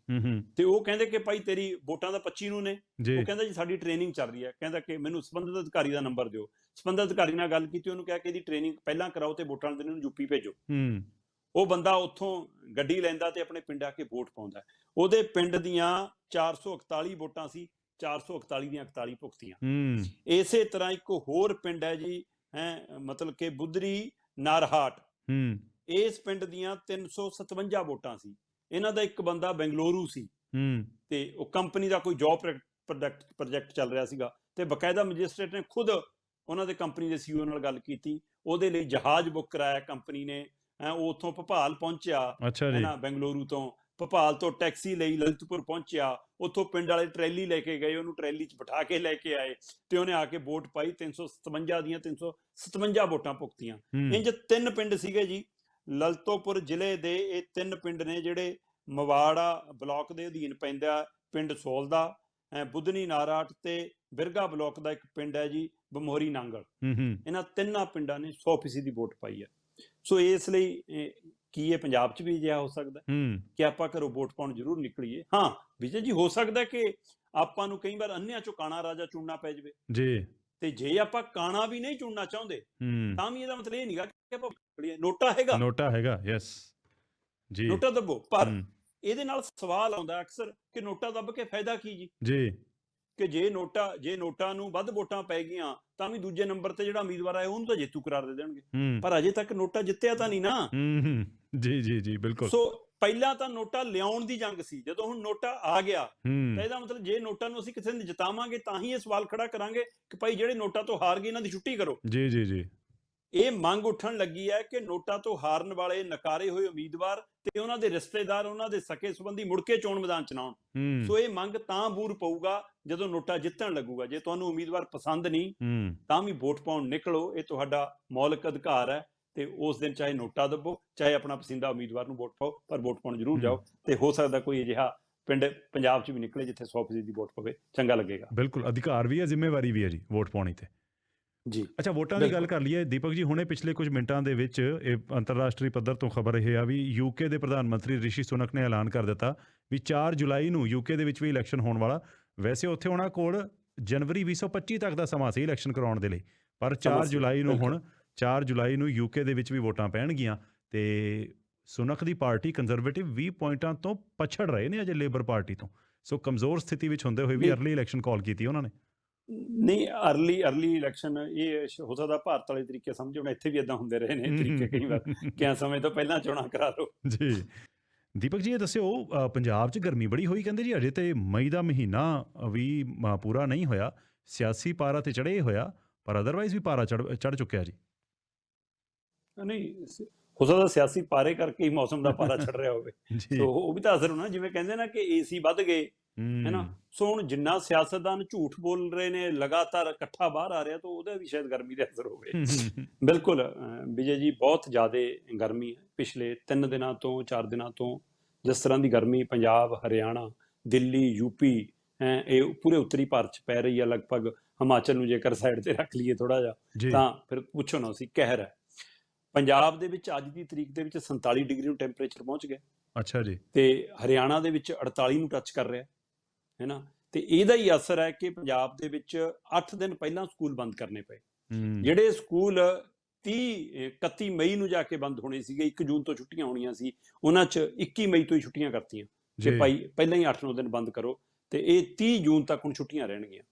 ਤੇ ਉਹ ਕਹਿੰਦੇ ਕਿ ਭਾਈ ਤੇਰੀ ਵੋਟਾਂ ਦਾ 25 ਨੂੰ ਨੇ। ਉਹ ਕਹਿੰਦਾ ਜੀ ਸਾਡੀ ਟ੍ਰੇਨਿੰਗ ਚੱਲ ਰਹੀ ਹੈ। ਕਹਿੰਦਾ ਕਿ ਮੈਨੂੰ ਸੰਬੰਧਿਤ ਅਧਿਕਾਰੀ ਦਾ ਨੰਬਰ ਦਿਓ। ਸੰਬੰਧਿਤ ਅਧਿਕਾਰੀ ਨਾਲ ਗੱਲ ਕੀਤੀ ਉਹਨੂੰ ਕਿਹਾ ਕਿ ਇਹਦੀ ਟ੍ਰੇਨਿੰਗ ਪਹਿਲਾਂ ਕਰਾਓ ਤੇ ਵੋਟਾਂ ਦਿਨ ਨੂੰ ਯੂਪੀ ਭੇਜੋ। ਹੂੰ। ਉਹ ਬੰਦਾ ਉੱਥੋਂ ਗੱਡੀ ਲੈਂਦਾ ਤੇ ਆਪਣੇ ਪਿੰਡ ਆ ਕੇ ਵੋਟ ਪਾਉਂਦਾ। ਉਹਦੇ ਪਿੰਡ ਦੀਆਂ 441 ਵੋਟਾਂ ਸੀ 441 ਦੀਆਂ 41 ਭੁਗਤੀਆਂ। ਹੂੰ। ਇਸੇ ਤਰ੍ਹਾਂ ਇੱਕ ਹੋਰ ਪਿੰਡ ਹੈ ਜੀ ਹੈ ਮਤਲਬ ਕਿ ਬੁੱਧਰੀ ਨਾਰਹਾਟ। ਹੂੰ। ਇਸ ਪਿੰਡ ਦੀਆਂ 357 ਵੋਟਾਂ ਸੀ। ਇਹਨਾਂ ਦਾ ਇੱਕ ਬੰਦਾ ਬੈਂਗਲੁਰੂ ਸੀ। ਹੂੰ। ਤੇ ਉਹ ਕੰਪਨੀ ਦਾ ਕੋਈ ਜੌਬ ਪ੍ਰੋਜੈਕਟ ਪ੍ਰੋਜੈਕਟ ਚੱਲ ਰਿਹਾ ਸੀਗਾ। ਤੇ ਬਕਾਇਦਾ ਮੈਜਿਸਟ੍ਰੇਟ ਨੇ ਖੁਦ ਉਹਨਾਂ ਦੇ ਕੰਪਨੀ ਦੇ ਸੀਈਓ ਨਾਲ ਗੱਲ ਕੀਤੀ। ਉਹਦੇ ਲਈ ਜਹਾਜ਼ ਬੁੱਕ ਕਰਾਇਆ ਕੰਪਨੀ ਨੇ। ਹੈਂ, ਉਹ ਉੱਥੋਂ ਭੋਪਾਲ ਪਹੁੰਚਿਆ ਅੱਛਾ ਹੈ ਜੀ ਨਾ ਬੈਂਗਲੁਰੂ ਤੋਂ। ਭੋਪਾਲ ਤੋਂ ਟੈਕਸੀ ਲਈ ਲਲਿਤਪੁਰ ਪਹੁੰਚਿਆ। ਉੱਥੋਂ ਪਿੰਡ ਵਾਲੇ ਟਰੈਲੀ ਲੈ ਕੇ ਗਏ ਉਹਨੂੰ ਟਰੈਲੀ 'ਚ ਬਿਠਾ ਕੇ ਲੈ ਕੇ ਆਏ ਤੇ ਉਹਨੇ ਆ ਕੇ ਵੋਟ ਪਾਈ 357 ਦੀਆਂ 357 ਵੋਟਾਂ ਭੁਗਤੀਆਂ। ਇੰਜ ਤਿੰਨ ਪਿੰਡ ਸੀਗੇ ਜੀ ਲਲਤੋਪੁਰ ਜ਼ਿਲ੍ਹੇ ਦੇ ਇਹ ਤਿੰਨ ਪਿੰਡ ਨੇ ਜਿਹੜੇ ਮਵਾੜਾ ਬਲਾਕ ਦੇ ਅਧੀਨ ਪੈਂਦਾ ਪਿੰਡ ਸੋਲਦਾ ਬੁੱਧਨੀ ਨਾਰਾਟ ਤੇ ਬਿਰਗਾ ਬਲਾਕ ਦਾ ਇੱਕ ਪਿੰਡ ਹੈ ਜੀ ਬਮੋਰੀ ਨਾਂਗਲ। ਹੂੰ ਇਹਨਾਂ ਤਿੰਨਾਂ ਪਿੰਡਾਂ ਨੇ 100% ਦੀ ਵੋਟ ਪਾਈ ਹੈ। ਸੋ ਇਸ ਲਈ ਕੀ ਇਹ ਪੰਜਾਬ 'ਚ ਵੀ ਅਜਿਹਾ ਹੋ ਸਕਦਾ ਕਿ ਆਪਾਂ ਘਰੋਂ ਵੋਟ ਪਾਉਣ ਜ਼ਰੂਰ ਨਿਕਲੀਏ? ਹਾਂ ਵਿਜੇ ਜੀ ਹੋ ਸਕਦਾ ਕਿ ਆਪਾਂ ਨੂੰ ਕਈ ਵਾਰ ਅੰਨਿਆਂ ਚੋਂ ਕਾਣਾ ਰਾਜਾ ਚੁਣਨਾ ਪੈ ਜਾਵੇ। ਜੀ। ਤੇ ਜੇ ਆਪਾਂ ਕਾਣਾ ਵੀ ਨਹੀਂ ਚੁਣਨਾ ਚਾਹੁੰਦੇ ਤਾਂ ਵੀ ਇਹਦਾ ਮਤਲਬ ਇਹ ਨਹੀਂਗਾ ਕਿ ਆਪਾਂ ਨੋਟਾ ਹੈਗਾ। ਨੋਟਾ ਹੈਗਾ ਯੈਸ। ਜੀ। ਨੋਟਾ ਦੱਬੋ। ਪਰ ਇਹਦੇ ਨਾਲ ਸਵਾਲ ਆਉਂਦਾ ਅਕਸਰ ਕਿ ਨੋਟਾ ਦੱਬ ਕੇ ਫਾਇਦਾ ਕੀ ਜੀ? ਜੀ। ਕਿ ਜੇ ਨੋਟਾ ਜੇ ਨੋਟਾਂ ਨੂੰ ਵੱਧ ਵੋਟਾਂ ਪੈ ਗਈਆਂ ਤਾਂ ਵੀ ਦੂਜੇ ਨੰਬਰ ਤੇ ਜਿਹੜਾ ਉਮੀਦਵਾਰ ਆਇਆ ਉਹਨੂੰ ਤਾਂ ਜੇਤੂ ਕਰਾਰ ਦੇ ਦੇਣਗੇ। ਪਰ ਅਜੇ ਤੱਕ ਨੋਟਾ ਜਿੱਤਿਆ ਤਾਂ ਨਹੀਂ ਨਾ। ਜੀ ਜੀ ਜੀ ਬਿਲਕੁਲ। ਸੋ ਪਹਿਲਾਂ ਤਾਂ ਨੋਟਾ ਲਿਆਉਣ ਦੀ ਜੰਗ ਸੀ। ਜਦੋਂ ਹੁਣ ਨੋਟਾ ਆ ਗਿਆ ਤਾਂ ਇਹਦਾ ਮਤਲਬ ਜੇ ਨੋਟਾਂ ਨੂੰ ਅਸੀਂ ਕਿਸੇ ਨੂੰ ਜਿਤਾਵਾਂਗੇ ਤਾਂ ਹੀ ਇਹ ਸਵਾਲ ਖੜਾ ਕਰਾਂਗੇ ਕਿ ਭਾਈ ਜਿਹੜੇ ਨੋਟਾ ਤੋਂ ਹਾਰ ਗਏ ਇਹਨਾਂ ਦੀ ਛੁੱਟੀ ਕਰੋ। ਜੀ ਜੀ ਜੀ। ਇਹ ਮੰਗ ਉੱਠਣ ਲੱਗੀ ਹੈ ਕਿ ਨੋਟਾ ਤੋਂ ਹਾਰਨ ਵਾਲੇ ਨਕਾਰੇ ਹੋਏ ਉਮੀਦਵਾਰ ਤੇ ਉਹਨਾਂ ਦੇ ਰਿਸ਼ਤੇਦਾਰ ਉਹਨਾਂ ਦੇ ਸਕੇ ਸੰਬੰਧੀ ਮੁੜ ਕੇ ਚੋਣ ਮੈਦਾਨ ਚ ਨਾ ਆਉਣ। ਸੋ ਇਹ ਮੰਗ ਤਾਂ ਬੂਰ ਪਊਗਾ ਜਦੋਂ ਨੋਟਾ ਜਿੱਤਣ ਲੱਗੂਗਾ। ਜੇ ਤੁਹਾਨੂੰ ਉਮੀਦਵਾਰ ਪਸੰਦ ਨਹੀਂ ਤਾਂ ਵੀ ਵੋਟ ਪਾਉਣ ਨਿਕਲੋ। ਇਹ ਤੁਹਾਡਾ ਮੌਲਿਕ ਅਧਿਕਾਰ ਹੈ ਤੇ ਉਸ ਦਿਨ ਚਾਹੇ ਨੋਟਾ ਦੱਬੋ ਚਾਹੇ ਆਪਣਾ ਪਸੰਦੀਦਾ ਉਮੀਦਵਾਰ ਨੂੰ ਵੋਟ ਪਾਓ ਪਰ ਵੋਟ ਪਾਉਣ ਜ਼ਰੂਰ। ਜਾਓ ਤੇ ਹੋ ਸਕਦਾ ਕੋਈ ਅਜਿਹਾ ਪਿੰਡ ਪੰਜਾਬ 'ਚ ਵੀ ਨਿਕਲੇ ਜਿੱਥੇ 100% ਦੀ ਵੋਟ ਪਵੇ। ਚੰਗਾ ਲੱਗੇਗਾ। ਬਿਲਕੁਲ ਅਧਿਕਾਰ ਵੀ ਹੈ ਜ਼ਿੰਮੇਵਾਰੀ ਵੀ ਹੈ ਜੀ ਵੋਟ ਪਾਉਣੀ ਤੇ। ਜੀ ਅੱਛਾ ਵੋਟਾਂ ਦੀ ਗੱਲ। ਕਰ ਲਈਏ ਦੀਪਕ ਜੀ ਹੁਣੇ ਪਿਛਲੇ ਕੁਝ ਮਿੰਟਾਂ ਦੇ ਵਿੱਚ ਇਹ ਅੰਤਰਰਾਸ਼ਟਰੀ ਪੱਧਰ ਤੋਂ ਖਬਰ ਇਹ ਆ ਵੀ ਯੂਕੇ ਦੇ ਪ੍ਰਧਾਨ ਮੰਤਰੀ ਰਿਸ਼ੀ ਸੁਨਕ ਨੇ ਐਲਾਨ ਕਰ ਦਿੱਤਾ ਵੀ 4 ਜੁਲਾਈ ਨੂੰ ਯੂਕੇ ਦੇ ਵਿੱਚ ਵੀ ਇਲੈਕਸ਼ਨ ਹੋਣ ਵਾਲਾ ਵੈਸੇ ਉੱਥੇ ਉਹਨਾਂ ਕੋਲ ਜਨਵਰੀ 2025 ਤੱਕ ਦਾ ਸਮਾਂ ਸੀ ਇਲੈਕਸ਼ਨ ਕਰਾਉਣ ਦੇ ਲਈ ਪਰ 4 ਸਮਾਂ ਸੀ, ਜੁਲਾਈ ਨੂੰ ਹੁਣ ਬਿਲਕੁਲ। 4 ਜੁਲਾਈ ਨੂੰ ਯੂਕੇ ਦੇ ਵਿੱਚ ਵੀ ਵੋਟਾਂ ਪੈਣਗੀਆਂ ਤੇ ਸੁਨਕ ਦੀ ਪਾਰਟੀ ਕੰਜ਼ਰਵੇਟਿਵ 20 ਪੁਆਇੰਟਾਂ ਤੋਂ ਪਛੜ ਰਹੇ ਨੇ ਅਜੇ ਲੇਬਰ ਪਾਰਟੀ ਤੋਂ ਸੋ ਕਮਜ਼ੋਰ ਸਥਿਤੀ ਵਿੱਚ ਹੁੰਦੇ ਹੋਏ ਵੀ। ਅਰਲੀ ਇਲੈਕਸ਼ਨ ਕਾਲ ਕੀਤੀ ਉਹਨਾਂ ਨੇ ਨਹੀਂ ਅਰਲੀ ਅਰਲੀ ਇਲੈਕਸ਼ਨ ਇਹ ਹੋ ਸਕਦਾ ਭਾਰਤ ਵਾਲੇ ਤਰੀਕੇ ਸਮਝੋ ਇੱਥੇ ਵੀ ਇਦਾਂ ਹੁੰਦੇ ਰਹੇ ਨੇ ਤਰੀਕੇ ਕਈ ਵਾਰ। ਕਿਆ ਸਮੇਂ ਤੋਂ ਪਹਿਲਾਂ ਚੋਣਾਂ ਕਰਾ ਲਓ। ਜੀ। ਦੀਪਕ ਜੀ ਇਹ ਦੱਸਿਓ ਪੰਜਾਬ 'ਚ ਗਰਮੀ ਬੜੀ ਹੋਈ ਕਹਿੰਦੇ ਜੀ ਅਜੇ ਤੇ ਮਈ ਦਾ ਮਹੀਨਾ ਵੀ ਪੂਰਾ ਨਹੀਂ ਹੋਇਆ। ਸਿਆਸੀ ਪਾਰਾ ਤੇ ਚੜੇ ਹੋਇਆ ਪਰ ਅਦਰਵਾਈਜ਼ ਵੀ ਪਾਰਾ ਚੜ ਚੜ ਚੁੱਕਿਆ ਜੀ। ਨਹੀਂ ਹੋ ਸਕਦਾ ਸਿਆਸੀ ਪਾਰੇ ਕਰਕੇ ਹੀ ਮੌਸਮ ਦਾ ਪਾਰਾ ਛੱਡ ਰਿਹਾ ਹੋਵੇ। ਸੋ ਉਹ ਵੀ ਤਾਂ ਅਸਰ ਹੋਣਾ ਜਿਵੇਂ ਕਹਿੰਦੇ ਨਾ ਕਿ ਏਸੀ ਵੱਧ ਗਏ ਹੈ ਨਾ? ਸੋ ਹੁਣ ਜਿੰਨਾ ਸਿਆਸਤਦਾਨ ਝੂਠ ਬੋਲ ਰਹੇ ਨੇ ਲਗਾਤਾਰ ਇਕੱਠਾ ਬਾਹਰ ਆ ਰਿਹਾ ਤਾਂ ਉਹਦਾ ਵੀ ਸ਼ਾਇਦ ਗਰਮੀ ਦਾ ਅਸਰ ਹੋਵੇ। ਬਿਲਕੁਲ ਵਿਜੇ ਜੀ ਬਹੁਤ ਜ਼ਿਆਦਾ ਗਰਮੀ ਹੈ। ਪਿਛਲੇ 3 ਦਿਨਾਂ ਤੋਂ 4 ਦਿਨਾਂ ਤੋਂ ਜਿਸ ਤਰ੍ਹਾਂ ਦੀ ਗਰਮੀ ਪੰਜਾਬ ਹਰਿਆਣਾ ਦਿੱਲੀ ਯੂਪੀ ਇਹ ਪੂਰੇ ਉੱਤਰੀ ਭਾਰਤ ਚ ਪੈ ਰਹੀ ਹੈ ਲਗਭਗ ਹਿਮਾਚਲ ਨੂੰ ਜੇਕਰ ਸਾਈਡ ਤੇ ਰੱਖ ਲਈਏ ਥੋੜਾ ਜਿਹਾ ਤਾਂ ਫਿਰ ਪੁੱਛੋ ਨਾ ਸੀ ਕਹਿਰ ਹੈ। ਪੰਜਾਬ ਦੇ ਵਿੱਚ ਅੱਜ ਦੀ ਤਰੀਕ ਦੇ ਵਿੱਚ 47 ਡਿਗਰੀ ਨੂੰ ਟੈਂਪਰੇਚਰ ਪਹੁੰਚ ਗਿਆ। ਅੱਛਾ ਜੀ। ਤੇ ਹਰਿਆਣਾ ਦੇ ਵਿੱਚ 48 ਨੂੰ ਟੱਚ ਕਰ ਰਿਹਾ। ਹੈ ਨਾ ਤੇ ਇਹਦਾ ਹੀ ਅਸਰ ਹੈ ਕਿ ਪੰਜਾਬ ਦੇ ਵਿੱਚ 8 ਦਿਨ ਪਹਿਲਾਂ ਸਕੂਲ ਬੰਦ ਕਰਨੇ ਪਏ। ਜਿਹੜੇ ਸਕੂਲ 30 ਅਹ 31 ਮਈ ਨੂੰ ਜਾ ਕੇ ਬੰਦ ਹੋਣੇ ਸੀਗੇ 1 ਜੂਨ ਤੋਂ ਛੁੱਟੀਆਂ ਹੋਣੀਆਂ ਸੀ ਉਹਨਾਂ 'ਚ 21 ਮਈ ਤੋਂ ਹੀ ਛੁੱਟੀਆਂ ਕਰਤੀਆਂ ਜੀ। ਭਾਈ ਪਹਿਲਾਂ ਹੀ 8-9 ਦਿਨ ਬੰਦ ਕਰੋ ਤੇ ਇਹ 30 ਜੂਨ ਤੱਕ ਹੁਣ ਛੁੱਟੀਆਂ ਰਹਿਣਗੀਆਂ।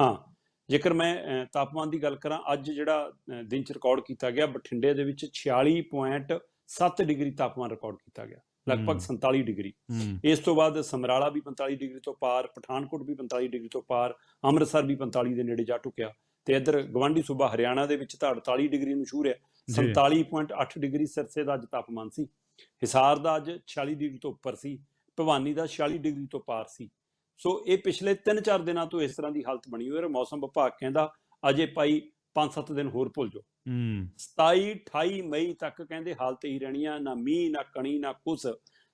ਹਾਂ ਜੇਕਰ ਮੈਂ ਤਾਪਮਾਨ ਦੀ ਗੱਲ ਕਰਾਂ ਅੱਜ ਜਿਹੜਾ ਦਿਨ ਚ ਰਿਕਾਰਡ ਕੀਤਾ ਗਿਆ ਬਠਿੰਡੇ ਦੇ ਵਿੱਚ 46.7 ਡਿਗਰੀ ਤਾਪਮਾਨ ਰਿਕਾਰਡ ਕੀਤਾ ਗਿਆ। ਲਗਭਗ ਹਮ। 47 ਡਿਗਰੀ। ਹੂੰ। ਇਸ ਤੋਂ ਬਾਅਦ ਸਮਰਾਲਾ ਵੀ 45 ਡਿਗਰੀ ਤੋਂ ਪਾਰ ਪਠਾਨਕੋਟ ਵੀ 45 ਡਿਗਰੀ ਤੋਂ ਪਾਰ ਅੰਮ੍ਰਿਤਸਰ ਵੀ 45 ਦੇ ਨੇੜੇ ਜਾ ਟੁਕਿਆ। ਤੇ ਇੱਧਰ ਗਵਾਂਢੀ ਸੂਬਾ ਹਰਿਆਣਾ ਦੇ ਵਿੱਚ ਤਾਂ 48 ਡਿਗਰੀ ਰਿਹਾ ਜੀ। 47.8 ਡਿਗਰੀ ਸਿਰਸੇ ਦਾ ਅੱਜ ਤਾਪਮਾਨ ਸੀ। ਹਿਸਾਰ ਦਾ ਅੱਜ 46 ਡਿਗਰੀ ਤੋਂ ਉੱਪਰ ਸੀ। ਭਵਾਨੀ ਦਾ 46 ਡਿਗਰੀ ਤੋਂ ਪਾਰ ਸੀ। ਸੋ ਇਹ ਪਿਛਲੇ 3-4 ਦਿਨਾਂ ਤੋਂ ਇਸ ਤਰ੍ਹਾਂ ਦੀ ਹਾਲਤ ਬਣੀ ਹੋਈ ਹੈ ਮੌਸਮ ਵਿਭਾਗ ਕਹਿੰਦਾ ਅਜੇ ਭਾਈ 5-7 ਦਿਨ ਹੋਰ ਭੁੱਲ ਜਾਓ। ਹੂੰ। 27 28 ਮਈ ਤੱਕ ਕਹਿੰਦੇ ਹਾਲਤ ਹੀ ਰਹਿਣੀ ਆ ਨਾ ਮੀਂਹ ਨਾ ਕਣੀ ਨਾ ਕੁਸ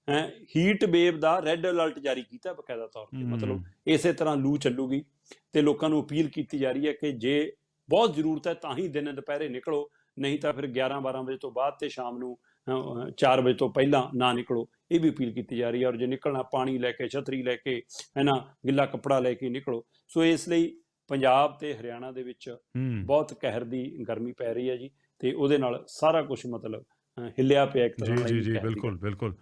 ਹੈ। ਹੀਟ ਵੇਵ ਦਾ ਰੈੱਡ ਅਲਰਟ ਜਾਰੀ ਕੀਤਾ ਬਕਾਇਦਾ ਤੌਰ ਤੇ। ਮਤਲਬ ਇਸੇ ਤਰ੍ਹਾਂ ਲੂ ਚੱਲੂਗੀ ਤੇ ਲੋਕਾਂ ਨੂੰ ਅਪੀਲ ਕੀਤੀ ਜਾ ਰਹੀ ਹੈ ਕਿ ਜੇ ਬਹੁਤ ਜ਼ਰੂਰਤ ਹੈ ਤਾਂ ਹੀ ਦਿਨ ਦੁਪਹਿਰੇ ਨਿਕਲੋ ਨਹੀਂ ਤਾਂ ਫਿਰ 11 12 ਵਜੇ ਤੋਂ ਬਾਅਦ ਤੇ ਸ਼ਾਮ ਨੂੰ 4 ਵਜੇ ਤੋਂ ਪਹਿਲਾਂ ਨਾ ਨਿਕਲੋ। ਇਹ ਵੀ ਅਪੀਲ ਕੀਤੀ ਜਾ ਰਹੀ ਹੈ ਔਰ ਜੇ ਨਿਕਲਣਾ ਪਾਣੀ ਲੈ ਕੇ ਛਤਰੀ ਲੈ ਕੇ ਹੈ ਨਾ ਗਿੱਲਾ ਕੱਪੜਾ ਲੈ ਕੇ ਨਿਕਲੋ। ਸੋ ਇਸ ਲਈ ਪੰਜਾਬ ਤੇ ਹਰਿਆਣਾ ਦੇ ਵਿੱਚ ਬਹੁਤ ਕਹਿਰ ਦੀ ਗਰਮੀ ਪੈ ਰਹੀ ਹੈ ਜੀ ਤੇ ਉਹਦੇ ਨਾਲ ਸਾਰਾ ਕੁਝ ਮਤਲਬ ਹਿੱਲਿਆ ਪਿਆ ਇੱਕ ਤਰ੍ਹਾਂ ਜੀ ਜੀ ਬਿਲਕੁਲ। ਬਿਲਕੁਲ